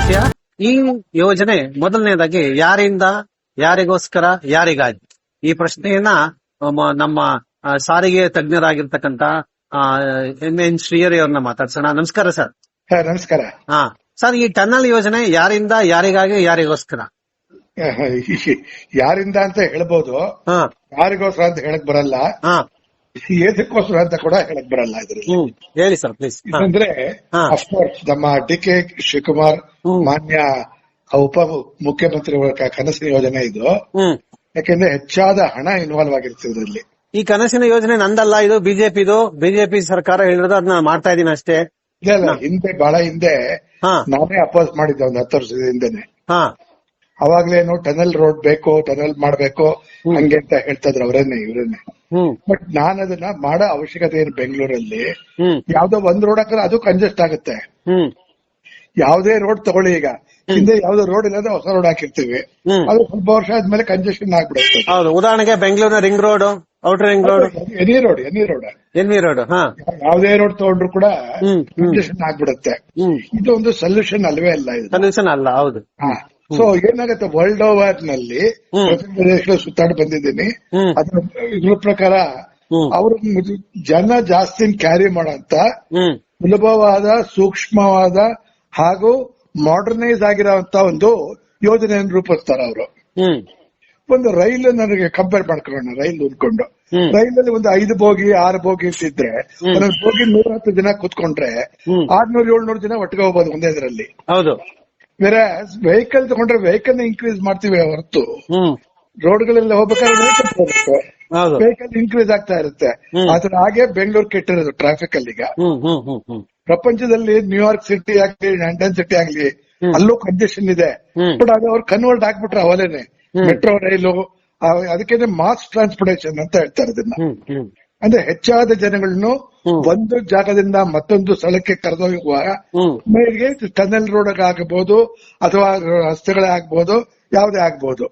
ವಿಷಯ ಈ ಯೋಜನೆ ಮೊದಲನೇದಾಗಿ ಯಾರಿಂದ ಯಾರಿಗೋಸ್ಕರ ಯಾರಿಗಾಗಿ? ಈ ಪ್ರಶ್ನೆಯನ್ನ ನಮ್ಮ ಸಾರಿಗೆ ತಜ್ಞರಾಗಿರ್ತಕ್ಕಂತ ಎಂ ಎನ್ ಶ್ರೀಯರಿ ಅವ್ರನ್ನ ಮಾತಾಡ್ಸೋಣ. ನಮಸ್ಕಾರ ಸರ್. ನಮಸ್ಕಾರ. ಹಾ. ಸರ್ ಈ ಟನಲ್ ಯೋಜನೆ ಯಾರಿಂದ ಯಾರಿಗಾಗಿ ಯಾರಿಗೋಸ್ಕರ? ಯಾರಿಂದ ಅಂತ ಹೇಳ್ಬೋದು. ಹಾ. ಯಾರಿಗೋಸ್ಕರ ಅಂತ ಹೇಳಕ್ ಬರಲ್ಲ. ಹಾ ಏದಕ್ಕೋಸ್ಕರ ಅಂತ ಕೂಡ ಹೇಳಕ್ ಬರಲ್ಲ ಇದ್ರಲ್ಲಿ. ಹೇಳಿ ಸರ್ ಪ್ಲೀಸ್ ಅಂದ್ರೆ. ಅಫ್ಕೋರ್ಸ್ ನಮ್ಮ ಡಿ ಕೆ ಶಿವಕುಮಾರ್. ಮಾನ್ಯ ಉಪ ಮುಖ್ಯಮಂತ್ರಿಗಳ ಕನಸಿನ ಯೋಜನೆ ಇದು. ಯಾಕೆಂದ್ರೆ ಹೆಚ್ಚಾದ ಹಣ ಇನ್ವಾಲ್ವ್ ಆಗಿರುತ್ತೆ ಇದರಲ್ಲಿ. ಈ ಕನಸಿನ ಯೋಜನೆ ನಂದಲ್ಲ ಇದು ಬಿಜೆಪಿದು. ಬಿಜೆಪಿ ಸರ್ಕಾರ ಹೇಳಿರೋದು ಅದನ್ನ ಮಾಡ್ತಾ ಇದೀನಿ ಅಷ್ಟೇ. ಇಲ್ಲ ಹಿಂದೆ ಬಹಳ ಹಿಂದೆ ಹಾ. ನಾನೇ ಅಪೋಸ್ ಮಾಡಿದ್ದೆ ಒಂದು ಹತ್ತು ವರ್ಷದ ಹಿಂದೆನೆ. ಹಾ. ಅವಾಗ್ಲೇನು ಟನಲ್ ರೋಡ್ ಬೇಕು ಟನಲ್ ಮಾಡ್ಬೇಕು ಹಂಗೆ ಅಂತ ಹೇಳ್ತಾ ಇದ್ರು ಅವರೇನೆ ಇವರೇನೆ. ಹ್ಮ್. ಬಟ್ ನಾನು ಅದನ್ನ ಮಾಡೋ ಅವಶ್ಯಕತೆ ಏನು ಬೆಂಗಳೂರಲ್ಲಿ? ಯಾವ್ದೋ ಒಂದ್ ರೋಡ್ ಹಾಕಿದ್ರೆ ಅದು ಕಂಜೆಸ್ಟ್ ಆಗುತ್ತೆ. ಯಾವ್ದೇ ರೋಡ್ ತಗೊಳ್ಳಿ ಈಗ. ಹಿಂದೆ ಯಾವ್ದೋ ರೋಡ್ ಇಲ್ಲದ್ರೆ ಹೊಸ ರೋಡ್ ಹಾಕಿರ್ತೀವಿ. ಅದು ಸ್ವಲ್ಪ ವರ್ಷ ಆದ್ಮೇಲೆ ಕಂಜೆಷನ್ ಆಗ್ಬಿಡುತ್ತೆ. ಹೌದು. ಉದಾಹರಣೆಗೆ ಬೆಂಗಳೂರಿನ ring road outer ring road any road any road. Any road ಹಾ. ಯಾವ್ದೇ ರೋಡ್ ತಗೊಂಡ್ರು ಕೂಡ ಕಂಜೆಷನ್ ಆಗ್ಬಿಡುತ್ತೆ. ಇದು ಒಂದು ಸೊಲ್ಯೂಷನ್ ಅಲ್ವೇ ಅಲ್ಲ ಇದು. ಕನ್ವೆನ್ಷನ್ ಅಲ್ಲ ಹೌದು. ಸೊ ಏನಾಗುತ್ತೆ ವರ್ಲ್ಡ್ ಓವರ್ನಲ್ಲಿ ಸುತ್ತಾಡಿ ಬಂದಿದ್ದೀನಿ. ಅದ್ರ ಇದ್ರ ಪ್ರಕಾರ ಅವರು ಜನ ಜಾಸ್ತಿ ಕ್ಯಾರಿ ಮಾಡೋಂತ ಸುಲಭವಾದ ಸೂಕ್ಷ್ಮವಾದ ಹಾಗೂ ಮಾಡರ್ನೈಸ್ ಆಗಿರೋಂತ ಒಂದು ಯೋಜನೆಯನ್ನು ರೂಪಿಸ್ತಾರೆ ಅವರು. ಒಂದು ರೈಲು ನನಗೆ ಕಂಪೇರ್ ಮಾಡ್ಕೊಳ್ಳೋಣ ರೈಲ್ ಉಂದ್ಕೊಂಡು ರೈಲಲ್ಲಿ ಒಂದು ಐದು ಬೋಗಿ ಆರು ಬೋಗಿ ಇದ್ರೆ. ಒಂದೊಂದು ಬೋಗಿ ನೂರ ಹತ್ತು ಜನ ಕುತ್ಕೊಂಡ್ರೆ ಆರ್ನೂರ್ ಏಳ್ನೂರು ಜನ ಒಟ್ಟಿಗೆ ಹೋಗ್ಬೋದು ಒಂದೇ ಇದರಲ್ಲಿ. ಹೌದು. ಬೇರೆ ವೆಹಿಕಲ್ ತಗೊಂಡ್ರೆ ವೆಹಿಕಲ್ ಇನ್ಕ್ರೀಸ್ ಮಾಡ್ತೀವಿ ಹೊರತು. ರೋಡ್ ರೋಡ್ಗಳೆಲ್ಲ ಹೋಗ್ಬೇಕಾದ್ರೆ ವೆಹಿಕಲ್ ಇನ್ಕ್ರೀಸ್ ಆಗ್ತಾ ಇರುತ್ತೆ. ಅದ್ರ ಆದ್ರೆ ಹಾಗೆ ಬೆಂಗಳೂರು ಕೆಟ್ಟಿರೋದು ಟ್ರಾಫಿಕ್ ಅಲ್ಲಿ ಈಗ. ಪ್ರಪಂಚದಲ್ಲಿ ನ್ಯೂಯಾರ್ಕ್ ಸಿಟಿ ಆಗ್ಲಿ ಲಂಡನ್ ಸಿಟಿ ಆಗ್ಲಿ ಅಲ್ಲೂ ಕಂಜೆಷನ್ ಇದೆ. ಬಟ್ ಅದು ಅವ್ರು ಕನ್ವರ್ಟ್ ಹಾಕ್ಬಿಟ್ರೆ ಅವಲೇನೆ. ಮೆಟ್ರೋ ರೈಲು ಅದಕ್ಕೆ ಮಾಸ್ ಟ್ರಾನ್ಸ್ಪೋರ್ಟೇಶನ್ ಅಂತ ಹೇಳ್ತಾರೆ ಇದನ್ನ. ಅಂದ್ರೆ ಹೆಚ್ಚಾದ ಜನಗಳನ್ನು ಒಂದು ಜಾಗದಿಂದ ಮತ್ತೊಂದು ಸ್ಥಳಕ್ಕೆ ಕರೆದೊಯ್ಯುವಾಗ ಮೇಲ್ಗೆ ಟನಲ್ ರೋಡ್ ಆಗಬಹುದು ಅಥವಾ ರಸ್ತೆಗಳೇ ಆಗ್ಬಹುದು ಯಾವುದೇ ಆಗ್ಬಹುದು.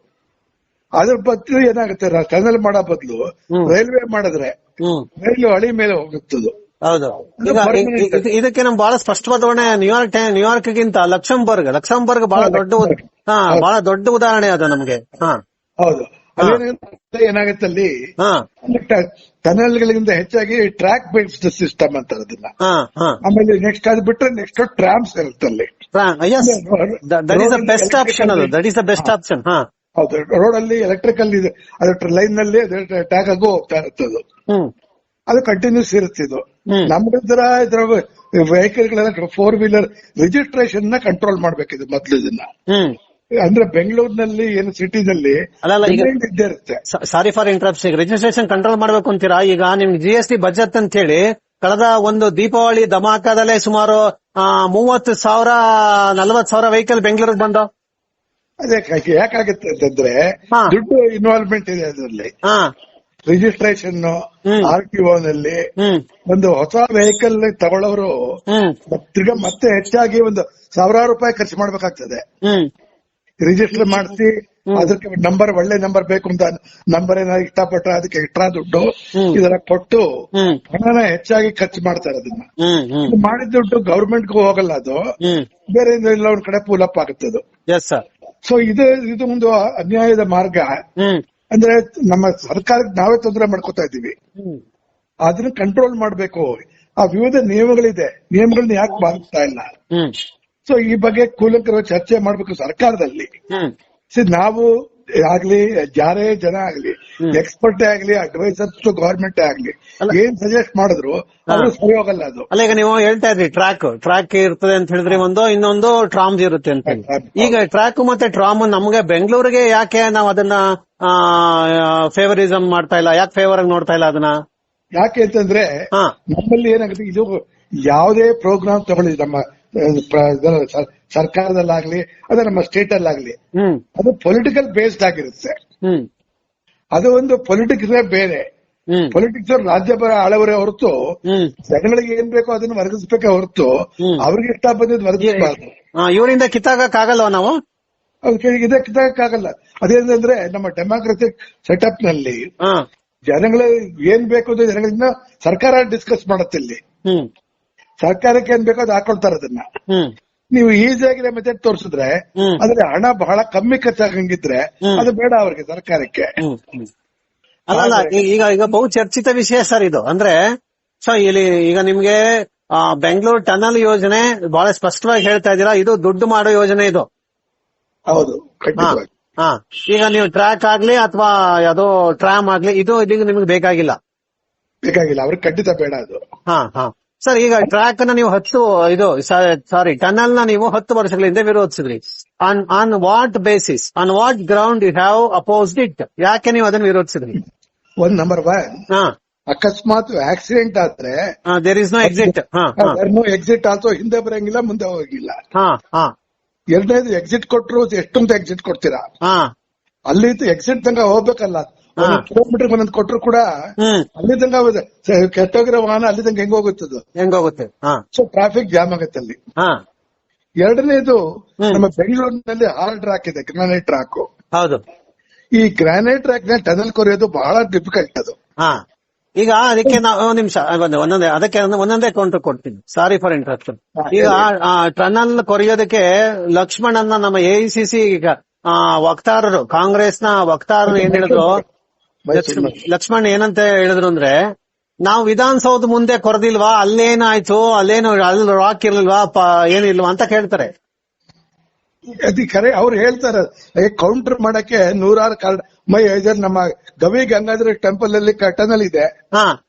ಅದ್ರ ಬದಲು ಏನಾಗುತ್ತೆ ಟನಲ್ ಮಾಡೋ ಬದಲು ರೈಲ್ವೆ ಮಾಡಿದ್ರೆ ರೈಲು ಹಳಿ ಮೇಲೆ ಹೋಗುತ್ತದೆ. ಇದಕ್ಕೆ ನಮ್ ಬಹಳ ಸ್ಪಷ್ಟವಾದ ನ್ಯೂಯಾರ್ಕ್ ನ್ಯೂಯಾರ್ಕ್ ಗಿಂತ ಲಕ್ಸಂಬರ್ಗ್ ಲಕ್ಸಂಬರ್ಗ್ ಬಹಳ ದೊಡ್ಡ ಹಾ. ಬಹಳ ದೊಡ್ಡ ಉದಾಹರಣೆ ಅದ ನಮ್ಗೆ. ಹಾ. ಹೌದು. ಏನಾಗುತ್ತೆ ಅಲ್ಲಿ ಹಾ ಟನಲ್ ಗಳಿಂದ ಹೆಚ್ಚಾಗಿ ಟ್ರ್ಯಾಕ್ ಬೇಸ್ಡ್ ಸಿಸ್ಟಮ್ ಅಂತಾರೆ ಅದನ್ನ ಆಮೇಲೆ ನೆಕ್ಸ್ಟ್ ಅದು ಬಿಟ್ರೆ ನೆಕ್ಸ್ಟ್ ಟ್ರಾಮ್ಸ್ ಇರುತ್ತೆ ಅಲ್ಲಿ. Yes that is the best option ಅದು. That is the best option ಹೌದು ರೋಡ್ ಅಲ್ಲಿ ಎಲೆಕ್ಟ್ರಿಕಲ್ ಇದೆ ಅದ್ರ ಲೈನ್ನಲ್ಲಿ ಟ್ಯಾಕ್ ಆಗು ಹೋಗ್ತಾ ಇರುತ್ತೆ ಅದು. ಅದು ಕಂಟಿನ್ಯೂಸ್ ಇರುತ್ತೆ ಇದು. ನಮ್ಗಿದ್ರ ಇದ್ರ ವೆಹಿಕಲ್ ಗಳೆಲ್ಲ ಫೋರ್ ವೀಲರ್ ರಿಜಿಸ್ಟ್ರೇಷನ್ನ ಕಂಟ್ರೋಲ್ ಮಾಡ್ಬೇಕಿದೆ ಮೊದ್ಲು ಇದನ್ನ. ಅಂದ್ರೆ ಬೆಂಗಳೂರಿನಲ್ಲಿ ಏನು ಸಿಟಿನಲ್ಲಿ ಇದ್ದೇ ಇರುತ್ತೆ. ಸಾರಿ ಫಾರ್ ಇಂಟ್ರಪ್ಸ್ ಈಗ ರಿಜಿಸ್ಟ್ರೇಷನ್ ಕಂಟ್ರೋಲ್ ಮಾಡ್ಬೇಕು ಅಂತೀರಾ? ಈಗ ನಿಮ್ಗೆ ಜಿ ಎಸ್ ಟಿ ಬಜೆಟ್ ಅಂತ ಹೇಳಿ ಕಳೆದ ಒಂದು ದೀಪಾವಳಿ ಧಮಾಕದಲ್ಲೇ ಸುಮಾರು ಮೂವತ್ತು ಸಾವಿರ ನಲವತ್ತು ಸಾವಿರ ವೆಹಿಕಲ್ ಬೆಂಗಳೂರಿಗೆ ಬಂದ? ಅದೇ ಯಾಕಾಗುತ್ತೆ ಅಂತಂದ್ರೆ ದುಡ್ಡು ಇನ್ವಾಲ್ವ್ಮೆಂಟ್ ಇದೆ ಅದರಲ್ಲಿ. ಹಾ. ರಿಜಿಸ್ಟ್ರೇಷನ್ ಆರ್ ಟಿ ನಲ್ಲಿ ಒಂದು ಹೊಸ ವೆಹಿಕಲ್ ತಗೊಳ್ಳೋರು ತಿರ್ಗ ಮತ್ತೆ ಹೆಚ್ಚಾಗಿ ಒಂದು ಸಾವಿರಾರು ರೂಪಾಯಿ ಖರ್ಚು ಮಾಡ್ಬೇಕಾಗ್ತದೆ. ರಿಜಿಸ್ಟರ್ ಮಾಡಿಸಿ ಅದಕ್ಕೆ ನಂಬರ್ ಒಳ್ಳೆ ನಂಬರ್ ಬೇಕು ಅಂತ ನಂಬರ್ ಏನಾದ್ರು ಇಷ್ಟಪಟ್ರೆ ಅದಕ್ಕೆ ಎಕ್ಸ್ಟ್ರಾ ದುಡ್ಡು. ಇದರ ಕೊಟ್ಟು ಹಣನ ಹೆಚ್ಚಾಗಿ ಖರ್ಚು ಮಾಡ್ತಾರೆ ಅದನ್ನ ಮಾಡಿದ ದುಡ್ಡು ಗವರ್ಮೆಂಟ್ಗೂ ಹೋಗಲ್ಲ ಅದು. ಬೇರೆ ಎಲ್ಲ ಒಂದ್ ಕಡೆ ಪೂಲಪ್ ಆಗುತ್ತೆ ಅದು. ಸೊ ಇದು ಇದು ಒಂದು ಅನ್ಯಾಯದ ಮಾರ್ಗ. ಅಂದ್ರೆ ನಮ್ಮ ಸರ್ಕಾರಕ್ಕೆ ನಾವೇ ತೊಂದರೆ ಮಾಡ್ಕೋತಾ ಇದೀವಿ ಅದನ್ನ ಕಂಟ್ರೋಲ್ ಮಾಡ್ಬೇಕು. ಆ ವಿವಿಧ ನಿಯಮಗಳಿದೆ. ನಿಯಮಗಳನ್ನ ಯಾಕೆ ಪಾಲಿಸ್ತಾ ಇಲ್ಲ? ಸೊ ಈ ಬಗ್ಗೆ ಕೂಲಂಕರ ಚರ್ಚೆ ಮಾಡ್ಬೇಕು ಸರ್ಕಾರದಲ್ಲಿ. ಹ್ಮ್. ಸಿ ನಾವು ಆಗ್ಲಿ ಯಾರೇ ಜನ ಆಗ್ಲಿ ಎಕ್ಸ್ಪರ್ಟ್ ಆಗ್ಲಿ ಅಡ್ವೈಸರ್ಸ್ ಟು ಗವರ್ಮೆಂಟ್ ಆಗ್ಲಿ. ಏನ್ ಸಜೆಸ್ಟ್ ಮಾಡಿದ್ರು ಅವರು ಸರಿ ಹೋಗಲ್ಲ ಅದು. ಅಲ್ಲ ಈಗ ನೀವು ಹೇಳ್ತಾ ಇದ್ರಿ ಟ್ರ್ಯಾಕ್ ಟ್ರ್ಯಾಕ್ ಇರ್ತದೆ ಅಂತ ಹೇಳಿದ್ರೆ ಒಂದು ಇನ್ನೊಂದು ಟ್ರಾಮ್ಸ್ ಇರುತ್ತೆ ಅಂತ ಈಗ ಟ್ರ್ಯಾಕ್ ಮತ್ತೆ ಟ್ರಾಮ್ ನಮ್ಗೆ ಬೆಂಗಳೂರಿಗೆ ಯಾಕೆ ನಾವು ಅದನ್ನ ಫೇವರಿಸಮ್ ಮಾಡ್ತಾ ಇಲ್ಲ ಯಾಕೆ ಫೇವರ್ ಆಗಿ ನೋಡ್ತಾ ಇಲ್ಲ ಅದನ್ನ? ಯಾಕೆ ಅಂತಂದ್ರೆ ನಮ್ಮಲ್ಲಿ ಏನಾಗುತ್ತೆ ಇದು ಯಾವುದೇ ಪ್ರೋಗ್ರಾಮ್ ತಗೊಳ್ಳಿ ನಮ್ಮ ಸರ್ಕಾರದಲ್ಲಾಗ್ಲಿ ಅದೇ ನಮ್ಮ ಸ್ಟೇಟ್ ಅಲ್ಲಾಗ್ಲಿ ಅದು ಪೊಲಿಟಿಕಲ್ ಬೇಸ್ಡ್ ಆಗಿರುತ್ತೆ. ಅದು ಒಂದು ಪೊಲಿಟಿಕ್ಸ್ ಬೇರೆ. ಪೊಲಿಟಿಕ್ಸ್ ರಾಜ್ಯ ಬರ ಆಳವರೇ ಹೊರತು ಜನಗಳಿಗೆ ಏನ್ ಬೇಕೋ ಅದನ್ನ ವರ್ಗಿಸ್ಬೇಕೇ ಹೊರತು. ಅವ್ರಿಗೆ ಇಷ್ಟ ಬಂದಿದ್ದು ವರ್ಗಿಸಬಾರ್ದು. ಇವರಿಂದ ಕಿತ್ತಾಗಲ್ಲ ನಾವು? ಅದಕ್ಕೆ ಕಿತ್ತಾಗಲ್ಲ ಅದೇನಂದ್ರೆ ನಮ್ಮ ಡೆಮಾಕ್ರಟಿಕ್ ಸೆಟಪ್ನಲ್ಲಿ ಜನಗಳಿಗೆ ಜನಗಳ ಏನ್ ಬೇಕು ಅಂತ ಜನಗಳಿಂದ ಸರ್ಕಾರ ಡಿಸ್ಕಸ್ ಮಾಡತ್ತೆ ಇಲ್ಲಿ. ಸರ್ಕಾರಕ್ಕೆ ಏನ್ ಬೇಕೋ ಅದು ಹಾಕೊಳ್ತಾರೆ ಅದನ್ನ. ನೀವು ನೀವು ಆಗಿದೆ ಮೆಥಡ್ ತೋರಿಸಿದ್ರೆ ಅಂದ್ರೆ ಆದ್ರೆ ಹಣ ಬಹಳ ಕಮ್ಮಿ ಖರ್ಚಾಗಂಗಿದ್ರೆ. ಅದು ಬೇಡ ಅವ್ರಿಗೆ ಸರ್ಕಾರಕ್ಕೆ. ಅಲ್ಲ ಈಗ ಈಗ ಬಹು ಚರ್ಚಿತ ವಿಷಯ ಸರ್ ಇದು. ಅಂದ್ರೆ ಸೊ ಇಲ್ಲಿ ಈಗ ನಿಮ್ಗೆ ಬೆಂಗಳೂರು ಟನಲ್ ಯೋಜನೆ ಬಹಳ ಸ್ಪಷ್ಟವಾಗಿ ಹೇಳ್ತಾ ಇದ್ದೀರಾ ಇದು ದುಡ್ಡು ಮಾಡೋ ಯೋಜನೆ ಇದು. ಹೌದು ಹಾ. ಈಗ ನೀವು ಟ್ರ್ಯಾಕ್ ಆಗ್ಲಿ ಅಥವಾ ಯಾವ್ದೋ ಟ್ರಾಮ್ ಆಗ್ಲಿ ಇದು ಇದೀಗ ನಿಮ್ಗೆ ಬೇಕಾಗಿಲ್ಲ. ಬೇಕಾಗಿಲ್ಲ ಅವ್ರಿಗೆ ಖಂಡಿತ ಬೇಡ ಅದು. ಹಾ ಹಾ. ಸರ್ ಈಗ ಟ್ರ್ಯಾಕ್ನ ನೀವು ಹತ್ತು ಇದು ಸಾರಿ ಟನಲ್ನ ನೀವು ಹತ್ತು ವರ್ಷಗಳ ಹಿಂದೆ ವಿರೋಧಿಸಿದ್ರಿ. On on what basis on what ground you have opposed it ಯಾಕೆ ನೀವು ಅದನ್ನ ವಿರೋಧಿಸಿದ್ರಿ? ಒಂದ್ ನಂಬರ್ ಒನ್ ಅಕಸ್ಮಾತ್ ಆಕ್ಸಿಡೆಂಟ್ ಆದ್ರೆ there is no exit no exit also ಹಿಂದೆ ಬರಂಗಿಲ್ಲ ಮುಂದೆ ಹೋಗಿಲ್ಲ. ಹಾ ಹಾ. ಎರಡನೇದು ಎಕ್ಸಿಟ್ ಕೊಟ್ಟರು ಎಷ್ಟೊಂದು ಎಕ್ಸಿಟ್ ಕೊಡ್ತೀರಾ? ಅಲ್ಲಿ ಎಕ್ಸಿಟ್ ತನಕ ಹೋಗ್ಬೇಕಲ್ಲ. ಕಿಲೋಮೀಟರ್ ಒಂದೊಂದು ಕೊಟ್ಟರು ಕೂಡ ಅಲ್ಲಿ ತಂಗ ಕೆಟ್ಟೋಗಿರೋ ವಾಹನ ಅಲ್ಲಿ ತನಕ ಹೆಂಗ್ ಹೋಗುತ್ತದು ಹೆಂಗೋಗುತ್ತೆ? ಹಾ. ಸೊ ಟ್ರಾಫಿಕ್ ಜಾಮ್ ಆಗುತ್ತೆ ಅಲ್ಲಿ. ಹಾ. ಎರಡನೇದು. ನಮ್ಮ ಬೆಂಗಳೂರಿನಲ್ಲಿ ಹಾರ್ಡ್ ಟ್ರಾಕ್ ಇದೆ ಗ್ರಾನೈಟ್ ಟ್ರಾಕ್ ಹೌದು. ಈ ಗ್ರಾನೈಟ್ ಟ್ರ್ಯಾಕ್ನ ಟನಲ್ ಕೊರೆಯೋದು ಬಹಳ ಡಿಫಿಕಲ್ಟ್ ಅದು. ಹಾ. ಈಗ ಅದಕ್ಕೆ ನಾವು ಒಂದ್ ನಿಮಿಷ ಒಂದೊಂದೇ ಅದಕ್ಕೆ ಒಂದೊಂದೇ ಕೌಂಟರ್ ಕೊಡ್ತೀನಿ. ಸಾರಿ ಫಾರ್ ಇಂಟ್ರಪ್ಷನ್ ಈಗ. ಟನಲ್ ಕೊರೆಯೋದಕ್ಕೆ ಲಕ್ಷ್ಮಣನ್ನ ನಮ್ಮ ಎಐಸಿಸಿ ಈಗ ವಕ್ತಾರರು ಕಾಂಗ್ರೆಸ್ನ ವಕ್ತಾರರು ಏನ್ ಹೇಳಿದ್ರು? ಲಕ್ಷ್ಮಣ್ ಏನಂತ ಹೇಳಿದ್ರು ಅಂದ್ರೆ ನಾವು ವಿಧಾನಸೌಧ ಮುಂದೆ ಕೊರದಿಲ್ವಾ? ಅಲ್ಲೇನಾಯ್ತು ಅಲ್ಲೇನು ಅಲ್ಲಿ ರಾಕ್ ಇರ್ಲಿಲ್ವಾ? ಏನಿಲ್ವಾ ಅಂತ ಕೇಳ್ತಾರೆ. ಅದಿ ಖರೆ ಅವ್ರು ಹೇಳ್ತಾರೆ ಕೌಂಟರ್ ಮಾಡಕ್ಕೆ ನೂರಾರು ಕಾರ್ಡ್ ಮೈ ಏಜರ್ ನಮ್ಮ ಗವಿ ಗಂಗಾಧರ ಟೆಂಪಲ್ ಅಲ್ಲಿ ಟನಲ್ ಇದೆ. ಹಾ.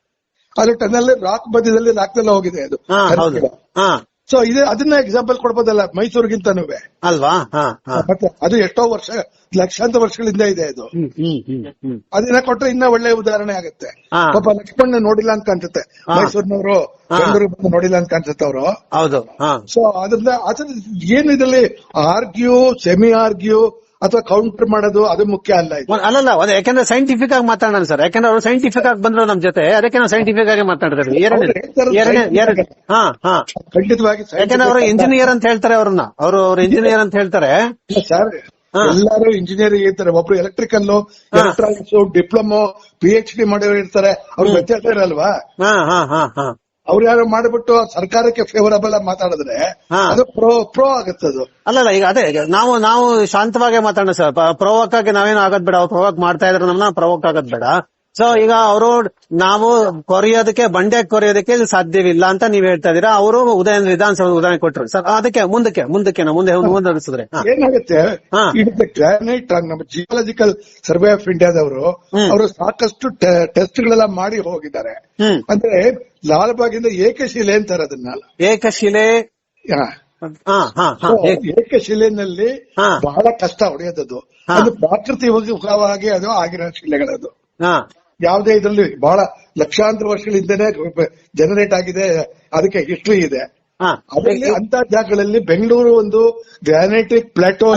ಅದು ಟನಲ್ ರಾಕ್ ಮಧ್ಯದಲ್ಲಿ ರಾಕ್ದಲ್ಲ ಹೋಗಿದೆ ಅದು. ಹಾ ಹೌದು. ಹಾ. ಸೊ ಇದೇ ಅದನ್ನ ಎಕ್ಸಾಂಪಲ್ ಕೊಡ್ಬೋದಲ್ಲ ಮೈಸೂರಿಗಿಂತನೂ ಅಲ್ವಾ? ಮತ್ತೆ ಅದು ಎಷ್ಟೋ ವರ್ಷ ಲಕ್ಷಾಂತರ ವರ್ಷಗಳಿಂದ ಇದೆ ಅದು. ಅದನ್ನ ಕೊಟ್ರೆ ಇನ್ನ ಒಳ್ಳೆ ಉದಾಹರಣೆ ಆಗುತ್ತೆ. ಪಾಪ ಲಕ್ಷ್ಮಣ ನೋಡಿಲ್ಲ ಅಂತ ಕಾಣಿಸುತ್ತೆ ಮೈಸೂರಿನವರು. ಬೆಂಗಳೂರಿಗೆ ಬಂದು ನೋಡಿಲ್ಲ ಅಂತ ಕಾಣ್ಸುತ್ತೆ ಅವರು. ಹೌದು ಸೊ ಅದರಿಂದ ಅದ್ರ ಏನು ಇದರಲ್ಲಿ ಆರ್ಗ್ಯೂ ಸೆಮಿ ಆರ್ಗ್ಯೂ ಅಥವಾ ಕೌಂಟರ್ ಮಾಡೋದು ಅದು ಮುಖ್ಯ ಅಲ್ಲ ಅಲ್ಲ ಅಲ್ಲಲ್ಲ ಅದೇ ಯಾಕಂದ್ರೆ ಸೈಂಟಿಫಿಕ್ ಆಗಿ ಮಾತಾಡೋಣ ಸರ್. ಯಾಕಂದ್ರೆ ಅವರು ಸೈಂಟಿಫಿಕ್ ಆಗಿ ಬಂದ್ರು ನಮ್ ಜೊತೆ ಅದಕ್ಕೆ ನಾವು ಸೈಂಟಿಫಿಕ್ ಆಗಿ ಮಾತಾಡ್ತಾರೆ ಖಂಡಿತವಾಗಿ ಯಾಕಂದ್ರೆ ಅವರು ಇಂಜಿನಿಯರ್ ಅಂತ ಹೇಳ್ತಾರೆ ಅವ್ರನ್ನ. ಅವರು ಅವ್ರ ಇಂಜಿನಿಯರ್ ಅಂತ ಹೇಳ್ತಾರೆ. ಸರ್. ಎಲ್ಲರೂ ಇಂಜಿನಿಯರಿಂಗ್ ಇರ್ತಾರೆ. ಒಬ್ರು electrical. Electronics diploma P H D ಮಾಡಿರೋರು ಇರ್ತಾರೆ. ಅವ್ರ ವ್ಯತ್ಯಾಸ ಇರಲ್ವಾ? ಹಾ ಹಾ ಹಾ ಹಾ. ಅವ್ರು ಯಾರು ಮಾಡಿಬಿಟ್ಟು ಸರ್ಕಾರಕ್ಕೆ ಫೇವರಬಲ್ ಆಗಿ ಮಾತಾಡಿದ್ರೆ. ಅದು ಪ್ರೋ ಪ್ರೋ ಆಗುತ್ತೆ ಅದು. ಅಲ್ಲ ಈಗ ಅದೇ ನಾವು ನಾವು ಶಾಂತವಾಗಿ ಮಾತಾಡೋಣ ಸರ್. ಪ್ರವೋಕ್ ಆಗಿ ನಾವೇನು ಆಗೋದ್ ಬೇಡ. ಅವ್ರು ಪ್ರವೋಕ್ ಮಾಡ್ತಾ ಇದ್ರೆ ನಮ್ಮನ್ನ ಪ್ರವೋಕ್ ಆಗದ್ ಬೇಡ. ಸೊ ಈಗ ಅವರು ನಾವು ಕೊರೆಯೋದಕ್ಕೆ ಬಂಡೆ ಕೊರಿಯೋದಕ್ಕೆ ಸಾಧ್ಯವಿಲ್ಲ ಅಂತ ನೀವ್ ಹೇಳ್ತಾ ಇದೀರಾ ಅವರು ಉದಯನ ವಿಧಾನಸಭೆ ಉದಾಹರಣೆ ಕೊಟ್ರು. ಸರ್ ಅದಕ್ಕೆ ಮುಂದಕ್ಕೆ ಮುಂದಕ್ಕೆ ಮುಂದೆ ಮುಂದುವರಿಸಿದ್ರೆ. ಏನಾಗುತ್ತೆ? ಗ್ರಾನೈಟ್ ನಮ್ಮ ಜಿಯಾಲಜಿಕಲ್ ಸರ್ವೆ ಆಫ್ ಇಂಡಿಯಾದವರು. ಅವರು ಸಾಕಷ್ಟು ಟೆಸ್ಟ್ ಗಳೆಲ್ಲ ಮಾಡಿ ಹೋಗಿದ್ದಾರೆ. ಅಂದ್ರೆ ಲಾಲ್ಬಾಗಿಂದ ಏಕಶಿಲೆ ಅಂತಾರೆ ಅದನ್ನ. ಏಕಶಿಲೆ? ಏಕಶಿಲೆನಲ್ಲಿ ಬಹಳ ಕಷ್ಟ ಹೊಡೆಯೋದದು. ಅದು ಪ್ರಾಕೃತಿ ಪ್ರಾಕೃತಿಕವಾಗಿ ಅದು ಆಗಿರೋ ಶಿಲೆಗಳದು. ಯಾವುದೇ ಇದರಲ್ಲಿ ಬಹಳ ಲಕ್ಷಾಂತರ ವರ್ಷಗಳಿಂದನೇ ಜನರೇಟ್ ಆಗಿದೆ. ಅದಕ್ಕೆ ಹಿಸ್ಟ್ರಿ ಇದೆ. ಅದರಲ್ಲಿ ಅಂತ ಜಾಗಗಳಲ್ಲಿ ಬೆಂಗಳೂರು ಒಂದು ಗ್ರಾನೈಟಿಕ್ ಪ್ಲಾಟೋ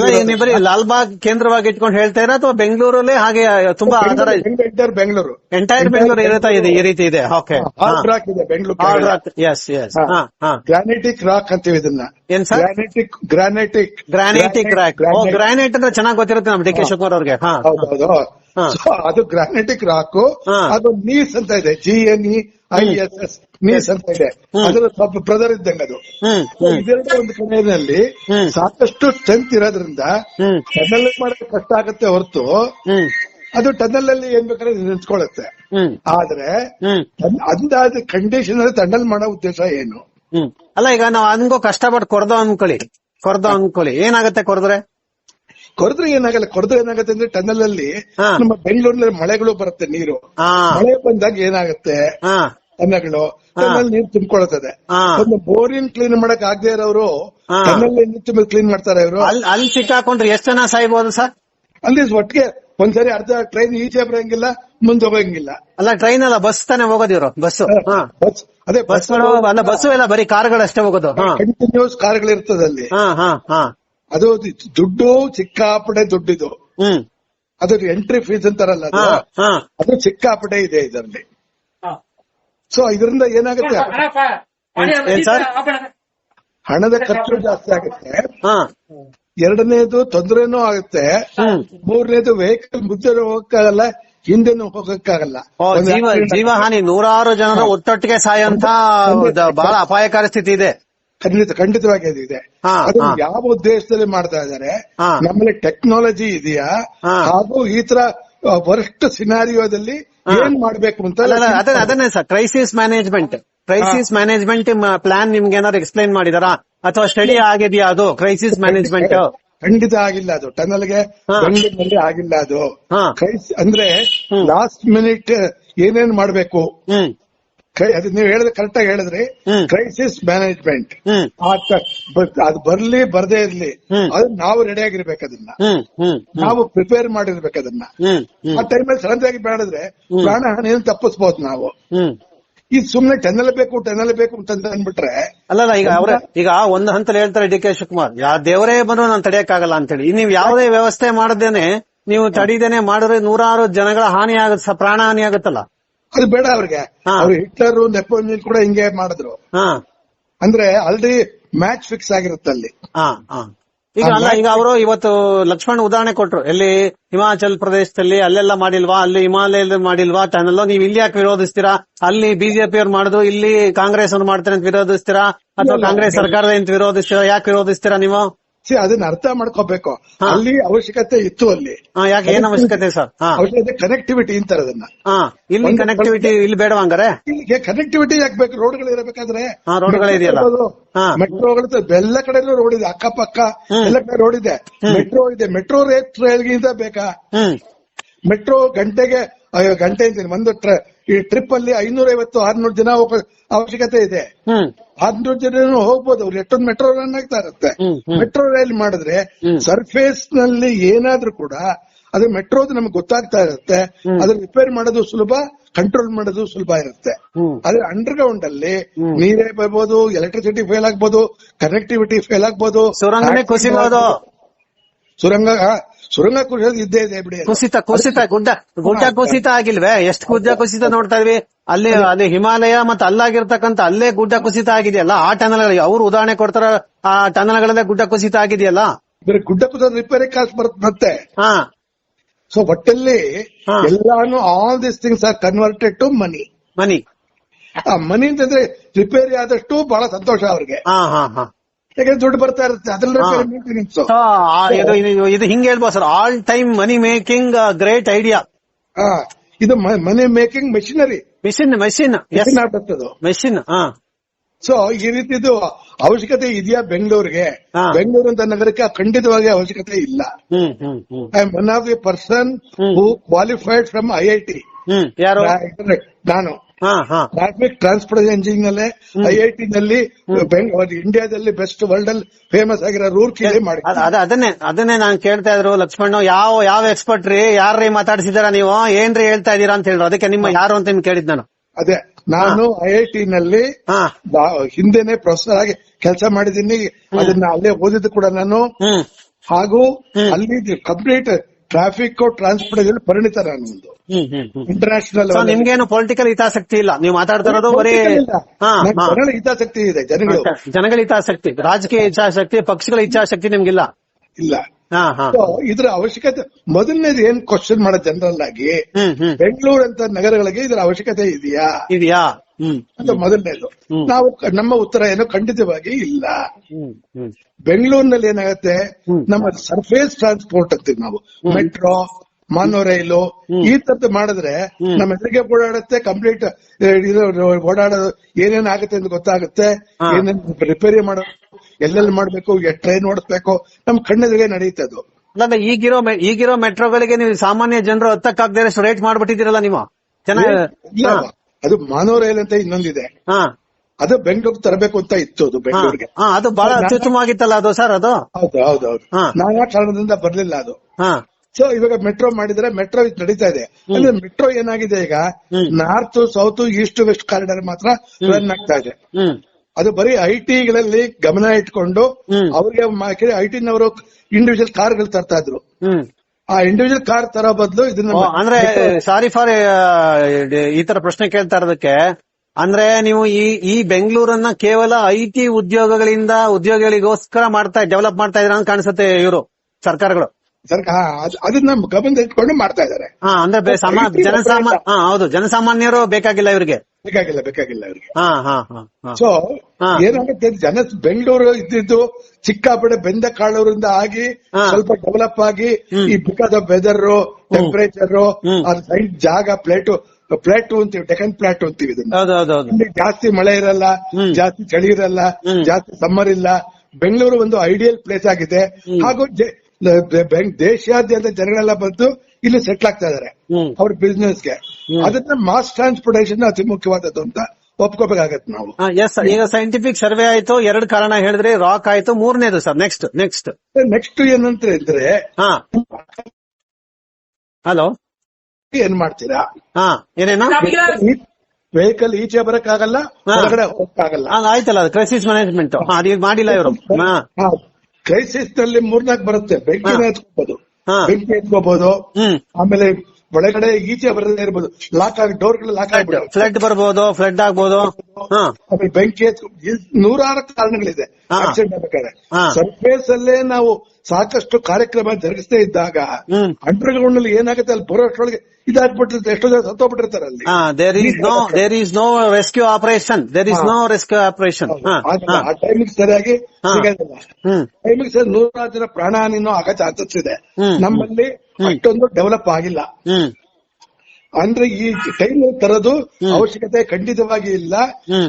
ಬರೀ ಲಾಲ್ಬಾಗ್ ಕೇಂದ್ರವಾಗಿ ಇಟ್ಕೊಂಡು ಹೇಳ್ತಾ ಇರೋ ಅಥವಾ ಬೆಂಗಳೂರಲ್ಲೇ ಹಾಗೆ ತುಂಬಾ ಆಧಾರ ಎಂಟೈರ್ ಬೆಂಗಳೂರು. ಎಂಟೈರ್ ಬೆಂಗಳೂರು ಇರುತ್ತಾ ಇದೆ ಈ ರೀತಿ ಇದೆ? ಓಕೆ ರಾಕ್ ಇದೆ Bengaluru yes yes granitic rock ಅಂತೀವಿ ಇದನ್ನ. ಏನ್ sir? Granitic granitic granitic rock granite ಅಂದ್ರೆ ಚೆನ್ನಾಗಿ ಗೊತ್ತಿರುತ್ತೆ ನಮ್ ಡಿ ಕೆ ಶಿವಕುಮಾರ್ ಅವ್ರಿಗೆ. ಹಾ ಹೌದೌದು So, ಅದು ಗ್ರಾನೈಟಿಕ್ ರಾಕು ಅದು ನೀಸ್ ಅಂತ ಇದೆ. G N E I S S gneiss ಅಂತ ಇದೆ. ಅದರ ಸ್ವಲ್ಪ ಬ್ರದರ್ ಇದ್ದಂಗೆ ಅದು. ಇದೆರಡು ಒಂದು ಕಡೆಯಲ್ಲಿ ಸಾಕಷ್ಟು ಸ್ಟ್ರೆಂತ್ ಇರೋದ್ರಿಂದ ಟನಲ್ ಮಾಡೋದು ಕಷ್ಟ ಆಗುತ್ತೆ ಹೊರತು ಅದು ಟನಲ್ ಅಲ್ಲಿ ಏನ್ ಬೇಕಾದ್ರೆ ನಿಂತ್ಕೊಳ್ಳುತ್ತೆ ಹ್ಮ್. ಆದ್ರೆ ಅಂದಾದ ಅಂದಾಜು ಕಂಡೀಷನ್ ಅಲ್ಲಿ ಟನಲ್ ಮಾಡೋ ಉದ್ದೇಶ ಏನು? ಅಲ್ಲ ಈಗ ನಾವು ಹಂಗೋ ಕಷ್ಟಪಟ್ಟು ಕೊರ್ದೋ ಅನ್ಕೊಳ್ಳಿ. ಕೊರ್ದೋ ಅನ್ಕೊಳ್ಳಿ. ಏನಾಗುತ್ತೆ ಕೊರ್ದ್ರೆ? ಕೊರೆದ್ರೆ ಏನಾಗಲ್ಲ ಕೊರೆದ್ರೆ ಏನಾಗುತ್ತೆ ಅಂದ್ರೆ ಟನಲ್ ಅಲ್ಲಿ. ನಮ್ಮ ಬೆಂಗಳೂರಿನಲ್ಲಿ ಮಳೆಗಳು ಬರುತ್ತೆ ನೀರು. ಮಳೆ ಬಂದಾಗ ಏನಾಗುತ್ತೆ? ಟನಲ್ಗಳು. ಟನಲ್ ನೀರು ತುಂಬಿಕೊಳ್ಳುತ್ತದೆ ಒಂದು ಬೋರಿನ್ ಕ್ಲೀನ್ ಮಾಡಕ್ ಆಗದೆ ಇರೋರು. ಟನಲ್ ನೀರು ತುಂಬಿ ಕ್ಲೀನ್ ಮಾಡ್ತಾರೆ ಇವರು. ಅಲ್ಲಿ ಅಲ್ಲಿ ಸಿಕ್ಕಾಕೊಂಡ್ರೆ ಎಷ್ಟು ಜನ ಸಾಯ್ಬೋದು ಸರ್? ಅಲ್ಲಿ ಒಟ್ಟಿಗೆ ಒಂದ್ಸರಿ ಅರ್ಧ ಟ್ರೈನ್ ಈಚೆ ಬರಂಗಿಲ್ಲ ಮುಂದೆ ಹೋಗಂಗಿಲ್ಲ. ಅಲ್ಲ ಟ್ರೈನ್ ಅಲ್ಲ ಬಸ್ ತಾನೇ ಹೋಗೋದು ಬಸ್ ಹಾ. ಬಸ್ ಅದೇ ಬಸ್ ಅಲ್ಲ ಬಸ್ ಎಲ್ಲ ಬರೀ ಕಾರ್ಗಳಷ್ಟೇ ಹೋಗೋದು. ನ್ಯೂಸ್ ಕಂಟಿನ್ಯೂಸ್ ಕಾರ್ಗಳಿರ್ತದೆ ಅಲ್ಲಿ. ಹಾ ಹಾ ಹಾ. ಅದು ದುಡ್ಡು ಚಿಕ್ಕಾಪಡೆ ದುಡ್ಡಿದು. ಹ್ಮ್. ಅದು ಎಂಟ್ರಿ ಫೀಸ್ ಅಂತಾರಲ್ಲ ಅದು? ಹಾ ಹಾ. ಅದು ಸಿಕ್ಕಾಪಡೆ ಇದೆ ಇದರಲ್ಲಿ. ಸೊ ಇದರಿಂದ ಏನಾಗುತ್ತೆ? ಹಣದ ಖರ್ಚು ಜಾಸ್ತಿ ಆಗುತ್ತೆ. ಹಾ. ಎರಡನೇದು ತೊಂದರೆನೂ ಆಗುತ್ತೆ. ಹ್ಮ್. ಮೂರನೇದು ವೆಹಿಕಲ್ ಮುಂದೆ ಹೋಗಕ್ಕಾಗಲ್ಲ ಹಿಂದೆನೂ ಹೋಗಕ್ಕಾಗಲ್ಲ. ಜೀವ ಹಾನಿ ನೂರಾರು ಜನರ ಒತ್ತೊಟ್ಟಿಗೆ ಸಾಯಂತ ಬಹಳ ಅಪಾಯಕಾರಿ ಸ್ಥಿತಿ ಇದೆ. ಖಂಡಿತ ಖಂಡಿತವಾಗಿ ಅದು ಇದೆ. ಅದು ಯಾವ ಉದ್ದೇಶದಲ್ಲಿ ಮಾಡ್ತಾ ಇದ್ದಾರೆ ಹಾ. ನಮ್ಮಲ್ಲಿ ಟೆಕ್ನಾಲಜಿ ಇದೆಯಾ. ಹಾಗೂ ಈ ತರ ವರ್ಸ್ಟ್ ಸಿನಾರಿಯೋದಲ್ಲಿ. ಏನ್ ಮಾಡ್ಬೇಕು ಅಂತ ಅದನ್ನ sir crisis management crisis management plan ನಿಮ್ಗೆ ಏನಾದ್ರು ಎಕ್ಸ್ಪ್ಲೈನ್ ಮಾಡಿದಾರಾ? ಅಥವಾ ಸ್ಟಡಿ ಆಗಿದೆಯಾ ಅದು ಕ್ರೈಸಿಸ್ ಮ್ಯಾನೇಜ್ಮೆಂಟ್ ಖಂಡಿತ ಆಗಿಲ್ಲ ಅದು. ಟನಲ್ಗೆ ಗೆ ಬೆಂಗಳೂರಿನಲ್ಲಿ ಆಗಿಲ್ಲ ಅದು. ಅಂದ್ರೆ ಲಾಸ್ಟ್ ಮಿನಿಟ್ ಏನೇನ್ ಮಾಡ್ಬೇಕು? ಅದು ನೀವು ಹೇಳಿದ್ರೆ ಕರೆಕ್ಟ್ ಆಗಿ ಹೇಳಿದ್ರಿ ಕ್ರೈಸಿಸ್ ಮ್ಯಾನೇಜ್ಮೆಂಟ್ ಅದು ಬರ್ಲಿ ಬರದೇ ಇರ್ಲಿ. ಅದು ನಾವು ರೆಡಿ ಆಗಿರ್ಬೇಕು ಅದನ್ನ. ನಾವು ಪ್ರಿಪೇರ್ ಮಾಡಿರ್ಬೇಕು ಅದನ್ನ. ಆ ಟೈಮಲ್ಲಿ ಸಡನ್ ಆಗಿ ಬೇಡದ್ರೆ ಪ್ರಾಣ ಹಾನಿಯನ್ನು ತಪ್ಪಿಸ್ಬೋದು ನಾವು. ಈ ಸುಮ್ನೆ ಟೆನ್ನಲ್ ಬೇಕು ಟೆನ್ನಲ್ ಬೇಕು ಅಂತ ಅಂದ್ಬಿಟ್ರೆ ಅಲ್ಲಲ್ಲ ಈಗ ಅವ್ರೆ ಈಗ ಒಂದು ಹಂತಲ್ಲಿ ಹೇಳ್ತಾರೆ ಡಿ ಕೆ ಶಿವಕುಮಾರ್. ಯಾ ದೇವರೇ ಬಂದ್ರು ನಾನು ತಡೆಯಕ್ಕಾಗಲ್ಲ ಅಂತೇಳಿ. ಹೇಳಿ ನೀವು ಯಾವುದೇ ವ್ಯವಸ್ಥೆ ಮಾಡದೇನೆ ನೀವು ತಡಿದೇನೆ ಮಾಡಿದ್ರೆ ನೂರಾರು ಜನಗಳ ಹಾನಿ ಆಗುತ್ತೆ ಪ್ರಾಣ ಹಾನಿ ಆಗುತ್ತಲ್ಲ. ಅದು ಬೇಡ ಅವ್ರಿಗೆ. ಅವ್ರು ಹಿಟ್ಲರ್ ನೆಪೋಲಿಯನ್ ಕೂಡ ಹಿಂಗೆ ಮಾಡಿದ್ರು. ಹಾ. ಅಂದ್ರೆ ಆಲ್ರೆಡಿ ಮ್ಯಾಚ್ ಫಿಕ್ಸ್ ಆಗಿರುತ್ತೆ ಅಲ್ಲಿ. ಈಗ ಅಲ್ಲ ಈಗ ಅವರು ಇವತ್ತು ಲಕ್ಷ್ಮಣ್ ಉದಾಹರಣೆ ಕೊಟ್ರು. ಎಲ್ಲಿ ಹಿಮಾಚಲ್ ಪ್ರದೇಶದಲ್ಲಿ ಅಲ್ಲೆಲ್ಲ ಮಾಡಿಲ್ವಾ? ಅಲ್ಲಿ ಹಿಮಾಲಯದಲ್ಲಿ ಮಾಡಿಲ್ವಾ? ಚಾನಲ್ ನೀವು ಇಲ್ಲಿ ಯಾಕೆ ವಿರೋಧಿಸ್ತೀರಾ? ಅಲ್ಲಿ ಬಿಜೆಪಿ ಅವ್ರು ಮಾಡುದು? ಇಲ್ಲಿ ಕಾಂಗ್ರೆಸ್ ಅವ್ರು ಮಾಡ್ತಾರೆ ಅಂತ ವಿರೋಧಿಸ್ತೀರಾ? ಅಥವಾ ಕಾಂಗ್ರೆಸ್ ಸರ್ಕಾರದ ಅಂತ ವಿರೋಧಿಸ್ತೀರಾ? ಯಾಕೆ ವಿರೋಧಿಸ್ತೀರಾ ನೀವು? ಅದನ್ನ ಅರ್ಥ ಮಾಡ್ಕೋಬೇಕು. ಅಲ್ಲಿ ಅವಶ್ಯಕತೆ ಇತ್ತು ಅಲ್ಲಿ. ಏನ್ ಅವಶ್ಯಕತೆ ಸರ್? ಅವಶ್ಯಕತೆ ಕನೆಕ್ಟಿವಿಟಿ ಅಂತಾರೆ ಅದನ್ನ. ಇಲ್ಲಿ ಕನೆಕ್ಟಿವಿಟಿ ಇಲ್ಲಿ ಬೇಡವಂಗಾರೆ ಇಲ್ಲಿಗೆ ಕನೆಕ್ಟಿವಿಟಿ ಯಾಕೆ ಬೇಕು? ರೋಡ್ಗಳು ಇರಬೇಕಾದ್ರೆ. ಮೆಟ್ರೋಗಳು ಎಲ್ಲ ಕಡೆನೂ ರೋಡ್ ಇದೆ ಅಕ್ಕಪಕ್ಕ. ಎಲ್ಲ ಕಡೆ ರೋಡ್ ಇದೆ. ಮೆಟ್ರೋ ಇದೆ. ಮೆಟ್ರೋ ರೇಟ್ ರೈಲ್ಗಿಂತ ಬೇಕಾ? ಮೆಟ್ರೋ ಗಂಟೆಗೆ ಅಯ್ಯೋ, ಗಂಟೆ ಒಂದು ಈ ಟ್ರಿಪ್ ಅಲ್ಲಿ ಐನೂರ ಐವತ್ತು ಆರ್ನೂರು ಜನ ಅವಶ್ಯಕತೆ ಇದೆ. ಆರ್ನೂರು ಜನ ಹೋಗ್ಬೋದು. ಅವ್ರು ಎಷ್ಟೊಂದು ಮೆಟ್ರೋ ರನ್ ಆಗ್ತಾ ಇರುತ್ತೆ. ಮೆಟ್ರೋ ರೈಲ್ ಮಾಡಿದ್ರೆ ಸರ್ಫೇಸ್ನಲ್ಲಿ ಏನಾದ್ರೂ ಕೂಡ ಅದು ಮೆಟ್ರೋದು ನಮ್ಗೆ ಗೊತ್ತಾಗ್ತಾ ಇರುತ್ತೆ. ಅದ್ರ ರಿಪೇರ್ ಮಾಡೋದು ಸುಲಭ ಕಂಟ್ರೋಲ್ ಮಾಡೋದು ಸುಲಭ ಇರುತ್ತೆ. ಆದ್ರೆ ಅಂಡರ್ ಗ್ರೌಂಡ್ ಅಲ್ಲಿ ನೀರೇ ಬರ್ಬೋದು ಎಲೆಕ್ಟ್ರಿಸಿಟಿ ಫೇಲ್ ಆಗ್ಬೋದು ಕನೆಕ್ಟಿವಿಟಿ ಫೇಲ್ ಆಗ್ಬೋದು. ಸುರಂಗ ಸುರಂಗ ಕುಸಿಯೋದು ಇದ್ದೇ ಇದೆ ಬಿಡಿ. ಕುಸಿತ ಕುಸಿತ ಗುಡ್ಡ ಗುಡ್ಡ ಕುಸಿತ ಆಗಿಲ್ವೇ? ಎಷ್ಟು ಗುಡ್ಡ ಕುಸಿತ ನೋಡ್ತಾ ಇದ್ವಿ? ಅಲ್ಲಿ ಅಲ್ಲಿ ಹಿಮಾಲಯ ಮತ್ತೆ ಅಲ್ಲಾಗಿರ್ತಕ್ಕಂತ ಅಲ್ಲೇ ಗುಡ್ಡ ಕುಸಿತ ಆಗಿದೆಯಲ್ಲ? ಆ ಟನಲ್ ಅವ್ರು ಉದಾಹರಣೆ ಕೊಡ್ತಾರ ಆ ಟನಲ್ಗಳಲ್ಲೇ ಗುಡ್ಡ ಕುಸಿತ ಆಗಿದೆಯಲ್ಲ? ಬೇರೆ ಗುಡ್ಡ ಕುಸಿತ ರಿಪೇರಿ ಕಾಸ್ಟ್ ಬರುತ್ತೆ ಮತ್ತೆ. ಹಾ. ಸೊ ಒಟ್ಟಲ್ಲಿ ಎಲ್ಲಾನು all this things are converted to money money. ಆ ಮನಿ ಅಂತಂದ್ರೆ ರಿಪೇರಿ ಆದಷ್ಟು ಬಹಳ ಸಂತೋಷ ಅವ್ರಿಗೆ. ಹಾ ಹಾ ಹಾ. ಯಾಕಂದ್ರೆ ದುಡ್ಡು ಬರ್ತಾ ಇರುತ್ತೆ. ಅದ್ರಲ್ಲಿ ಇದು ಹಿಂಗೆ ಹೇಳ್ಬೋದು sir. All time money making great idea ಇದು money making machinery machine machine machine so ಈ ರೀತಿದು ಅವಶ್ಯಕತೆ ಇದೆಯಾ ಬೆಂಗಳೂರಿಗೆ? ಬೆಂಗಳೂರು ಅಂತ ನಗರಕ್ಕೆ ಖಂಡಿತವಾಗಿ ಅವಶ್ಯಕತೆ ಇಲ್ಲ. I am one of the person who qualified from I I T ನಾನು. ಟ್ರಾಫಿಕ್ ಟ್ರಾನ್ಸ್ಪೋರ್ಟ್ ಇಂಜಿನಿಯರ್ನಲ್ಲಿ ಐ ಐ ಟಿ ನಲ್ಲಿ ಇಂಡಿಯಾದಲ್ಲಿ ಬೆಸ್ಟ್ ವರ್ಲ್ಡ್ ಅಲ್ಲಿ ಫೇಮಸ್ ಆಗಿರೋ ರೂರ್ಕಿ ಮಾಡಿ ಅದ್- ಅದ್- ಅದನ್ನೇ ಅದನ್ನೇ ನಾನು ಕೇಳ್ತಾ ಇದ್ರು ಲಕ್ಷ್ಮಣ್ ಯಾವ ಯಾವ ಎಕ್ಸ್ಪರ್ಟ್ ರೀ ಯಾರ್ರೀ ಮಾತಾಡ್ಸಿದಾರ ನೀವು ಏನ್ರಿ ಹೇಳ್ತಾ ಇದೀರಾ ಅಂತ ಹೇಳಿದ್ರು ಅದಕ್ಕೆ ನಿಮ್ಮ ಯಾರು ಅಂತ ಕೇಳಿದ್ ನಾನು. ಅದೇ ನಾನು ಐ ಐ ಟಿ ನಲ್ಲಿ ಹಿಂದೆನೆ ಪ್ರೊಫೆಸರ್ ಆಗಿ ಕೆಲಸ ಮಾಡಿದೀನಿ ಅದನ್ನ ಅಲ್ಲೇ ಓದಿದ್ದು ಕೂಡ ನಾನು. ಹಾಗೂ. ಅಲ್ಲಿ ಕಂಪ್ಲೀಟ್ ಟ್ರಾಫಿಕ್ ಟ್ರಾನ್ಸ್ಪೋರ್ಟ್ ಪರಿಣಿತ ನಾನು ಒಂದು. ಇಂಟರ್ನ್ಯಾಷನಲ್ ನಿಮ್ಗೇನು ಪೊಲಿಟಿಕಲ್ ಹಿತಾಸಕ್ತಿ ಇಲ್ಲ? ನೀವು ಮಾತಾಡ್ತಾ ಇರೋದು ಬರೀ ಜನಗಳ ಹಿತಾಸಕ್ತಿ ಇದೆ ಜನಗಳು. ಜನಗಳ ಹಿತಾಸಕ್ತಿ ರಾಜಕೀಯ ಇಚ್ಛಾಶಕ್ತಿ ಪಕ್ಷಗಳ ಇಚ್ಛಾಶಕ್ತಿ ನಿಮ್ಗಿಲ್ಲ? ಇಲ್ಲ. ಇದ್ರ ಅವಶ್ಯಕತೆ ಮೊದಲನೇದು ಏನ್ ಕ್ವಶನ್ ಮಾಡೋದು ಜನರಲ್ ಆಗಿ ಬೆಂಗಳೂರು ಅಂತ ನಗರಗಳಿಗೆ ಇದರ ಅವಶ್ಯಕತೆ ಇದೆಯಾ? ಇದೆಯಾ? ಅಂತ ಮೊದಲನೇದು. ನಾವು ನಮ್ಮ ಉತ್ತರ ಏನು ಖಂಡಿತವಾಗಿ ಇಲ್ಲ. ಬೆಂಗಳೂರಿನಲ್ಲಿ ಏನಾಗುತ್ತೆ? ನಮ್ಮ ಸರ್ಫೇಸ್ ಟ್ರಾನ್ಸ್ಪೋರ್ಟ್ ಅಂತೀವಿ ನಾವು. ಮೆಟ್ರೋ ಮಾನೋ ರೈಲು ಈ ತರದ್ದು ಮಾಡಿದ್ರೆ. ನಮ್ಮ ಎದುರಿಗೆ ಓಡಾಡುತ್ತೆ ಕಂಪ್ಲೀಟ್ ಓಡಾಡೋದು ಏನೇನ್ ಆಗುತ್ತೆ ಅಂತ ಗೊತ್ತಾಗುತ್ತೆ. ಏನೇನ್ ರಿಪೇರಿ ಮಾಡೋ ಎಲ್ಲೆಲ್ಲಿ ಮಾಡ್ಬೇಕು ಟ್ರೈನ್ ಓಡಿಸ್ಬೇಕು ನಮ್ ಕಣ್ಣೆದುರಿಗೆ ನಡೀತದೆ ಅದು ಅಲ್ಲ ಈಗಿರೋ ಈಗಿರೋ ಮೆಟ್ರೋಗಳಿಗೆ ನೀವು ಸಾಮಾನ್ಯ ಜನರು ಹತ್ತಕ್ಕಾಗದೇ ರೇಟ್ ಮಾಡ್ಬಿಟ್ಟಿದ್ದೀರಲ್ಲ ನೀವು? ಚೆನ್ನಾಗಿ ಅದು ಮಾನವ ರೈಲ್ ಅಂತ ಇನ್ನೊಂದಿದೆ. ಅದು ಬೆಂಗಳೂರು ತರಬೇಕು ಅಂತ ಇತ್ತು ಅದು ಬೆಂಗಳೂರಿಗೆ. ಅದು ಬಹಳ ಅತ್ಯುತ್ತಮವಾಗಿತ್ತಲ್ಲ ಅದು ಸರ್ ಅದು? ಹೌದು ಹೌದು ಹೌದು. ನಾನು ನಾನಾ ಕಾರಣದಿಂದ ಬರ್ಲಿಲ್ಲ ಅದು? ಸೊ ಇವಾಗ ಮೆಟ್ರೋ ಮಾಡಿದ್ರೆ ಮೆಟ್ರೋ ನಡೀತಾ ಇದೆ. ಅಂದ್ರೆ ಮೆಟ್ರೋ ಏನಾಗಿದೆ ಈಗ? North south east west corridor ಮಾತ್ರ ರನ್ ಆಗ್ತಾ ಇದೆ. ಅದು ಬರೀ ಐಟಿಗಳಲ್ಲಿ ಗಮನ ಇಟ್ಕೊಂಡು. ಅವ್ರಿಗೆ ಐಟಿನವರು ಇಂಡಿವಿಜುವಲ್ ಕಾರ್ಗಳು ತರ್ತಾ ಇದ್ರು. ಆ ಇಂಡಿವಿಜುವಲ್ ಕಾರ್ ತರ ಬದಲು ಇದನ್ನ ಅಂದ್ರೆ ಸಾರಿ ಫಾರ್ ಈ ತರ ಪ್ರಶ್ನೆ ಕೇಳ್ತಾ ಇರೋದಕ್ಕೆ ಅಂದ್ರೆ ನೀವು ಈ ಈ ಬೆಂಗಳೂರನ್ನ ಕೇವಲ ಐಟಿ ಟಿ ಉದ್ಯೋಗಗಳಿಂದ ಉದ್ಯೋಗಿಗಳಿಗೋಸ್ಕರ ಮಾಡ್ತಾ ಡೆವಲಪ್ ಮಾಡ್ತಾ ಇದ್ರ ಅಂತ ಕಾಣಿಸುತ್ತೆ ಇವರು ಸರ್ಕಾರಗಳು. ಸರ್ಕಾರ ಅದನ್ನ ಗಮನ ಇಟ್ಕೊಂಡು ಮಾಡ್ತಾ ಇದ್ದಾರೆ. ಅಂದ್ರೆ ಹೌದು. ಜನಸಾಮಾನ್ಯರು ಬೇಕಾಗಿಲ್ಲ ಇವರಿಗೆ. ಬೇಕಾಗಿಲ್ಲ ಬೇಕಾಗಿಲ್ಲ ಇವರಿಗೆ. ಸೊ ಏನಾಗುತ್ತೆ ಜನ ಬೆಂಗಳೂರು ಇದ್ದಿದ್ದು ಚಿಕ್ಕಾಪಡೆ ಬೆಂದ ಕಾಳೂರಿಂದ ಆಗಿ ಸ್ವಲ್ಪ ಡೆವಲಪ್ ಆಗಿ ಈ ಬಿಕಾಸ್ ಆಫ್ ವೆದರ್ ಟೆಂಪರೇಚರ್ ಅದ್ ಸೈಡ್ ಜಾಗ ಪ್ಲೇಟು ಪ್ಲೇಟು ಅಂತೀವಿ ಡೆಕನ್ ಪ್ಲಾಟ್ ಅಂತೀವಿ ಇದನ್ನ. ಜಾಸ್ತಿ ಮಳೆ ಇರಲ್ಲ ಜಾಸ್ತಿ ಚಳಿ ಇರಲ್ಲ ಜಾಸ್ತಿ ಸಮ್ಮರ್ ಇಲ್ಲ. ಬೆಂಗಳೂರು ಒಂದು ಐಡಿಯಲ್ ಪ್ಲೇಸ್ ಆಗಿದೆ. ಹಾಗೂ ಬೆಂಗ್- ದೇಶಾದ್ಯಂತ ಜನಗಳೆಲ್ಲ ಬಂದು ಇಲ್ಲಿ ಸೆಟ್ಲ್ ಆಗ್ತಾ ಇದಾರೆ. ಅವ್ರ ಬಿಸ್ನೆಸ್ಗೆ. ಅದನ್ನ ಮಾಸ್ ಟ್ರಾನ್ಸ್ಪೋರ್ಟೇಷನ್ ಅತಿ ಮುಖ್ಯವಾದದ್ದು ಅಂತ ಒಪ್ಕೋಬೇಕಾಗತ್ತೆ ನಾವು. ಎಸ್ ಈಗ ಸೈಂಟಿಫಿಕ್ ಸರ್ವೆ ಆಯ್ತು ಎರಡು ಕಾರಣ ಹೇಳಿದ್ರೆ ರಾಕ್ ಆಯ್ತು ಮೂರನೇದು ಸರ್ ನೆಕ್ಸ್ಟ್ ನೆಕ್ಸ್ಟ್ ನೆಕ್ಸ್ಟ್ ಏನಂತ ಇದ್ರೆ ಹಾ. ಹಲೋ ಏನ್ ಮಾಡ್ತೀರಾ? ಹಾ ಏನೇನು? ವೆಹಿಕಲ್ ಈಚೆ ಬರಕ್ಕಾಗಲ್ಲ ಆಗಲ್ಲ ಹೊರಗಡೆ ಹೋಗಕ್ಕಾಗಲ್ಲ. ಆಯ್ತಲ್ಲ ಕ್ರೈಸಿಸ್ ಮ್ಯಾನೇಜ್ಮೆಂಟ್ ಅದು ಮಾಡಿಲ್ಲ ಇವರು. ಹಾ. ಕ್ರೈಸಿಸ್ನಲ್ಲಿ ಮೂರ್ನಾಕ್ ಬರುತ್ತೆ. ಬೆಂಕಿನ ಹಾ. ಎತ್ಕೋಬಹುದು ಬೆಂಕಿ ಎತ್ಕೋಬಹುದು ಆಮೇಲೆ ಒಳಗಡೆ ಈಚೆ ಬರದೇ ಇರ್ಬೋದು. ಲಾಕ್ ಆಗಿ ಡೋರ್ ಲಾಕ್ ಆಗ್ಬಿಡುತ್ತೆ. ಫ್ಲಡ್ ಬರ್ಬೋದು ಫ್ಲಡ್ ಆಗ್ಬೋದು. ಆಮೇಲೆ ಬೆಂಕಿ ನೂರಾರು ಕಾರಣಗಳಿದೆ. ಆಕ್ಸಿಡೆಂಟ್ ಆಗ್ಬೇಕಾದ್ರೆ. ಹಾ. ಸರ್ಫೇಸ್ ಅಲ್ಲೇ ನಾವು ಸಾಕಷ್ಟು ಕಾರ್ಯಕ್ರಮ ಜರುಗಿಸದೇ ಇದ್ದಾಗ ಅಂಡರ್ಗ್ರೌಂಡ್ ಅಂಡರ್ ಗ್ರೌಂಡ್ನಲ್ಲಿ ಏನಾಗುತ್ತೆ ಅಲ್ಲಿ ಬರೋಷ್ರೊಳಗೆ ಇದಾಗ್ಬಿಟ್ಟಿರುತ್ತೆ ಎಷ್ಟೋ ಜನ ಸತ್ತೋಗ್ಬಿಟ್ಟಿರ್ತಾರೆ ಅಲ್ಲಿ. There is no there is no rescue operation there is. No rescue operation ಆ ಟೈಮಿಂಗ್ ಸರಿಯಾಗಿ ಟೈಮಿಂಗ್ ಸಿಗೋದಿಲ್ಲ. ಹ್ಮ್. ಟೈಮಿಗೆ ಸರಿ ನೂರಾರು ಜನ ಪ್ರಾಣಹಾನಿನೂ ಆಗ ಚಾನ್ಸಸ್ ಇದೆ. ನಮ್ಮಲ್ಲಿ. ಅಷ್ಟೊಂದು ಡೆವಲಪ್ ಆಗಿಲ್ಲ. ಅಂದ್ರೆ ಈ ಟೈಮ್ ತರೋದು ಅವಶ್ಯಕತೆ ಖಂಡಿತವಾಗಿ ಇಲ್ಲ.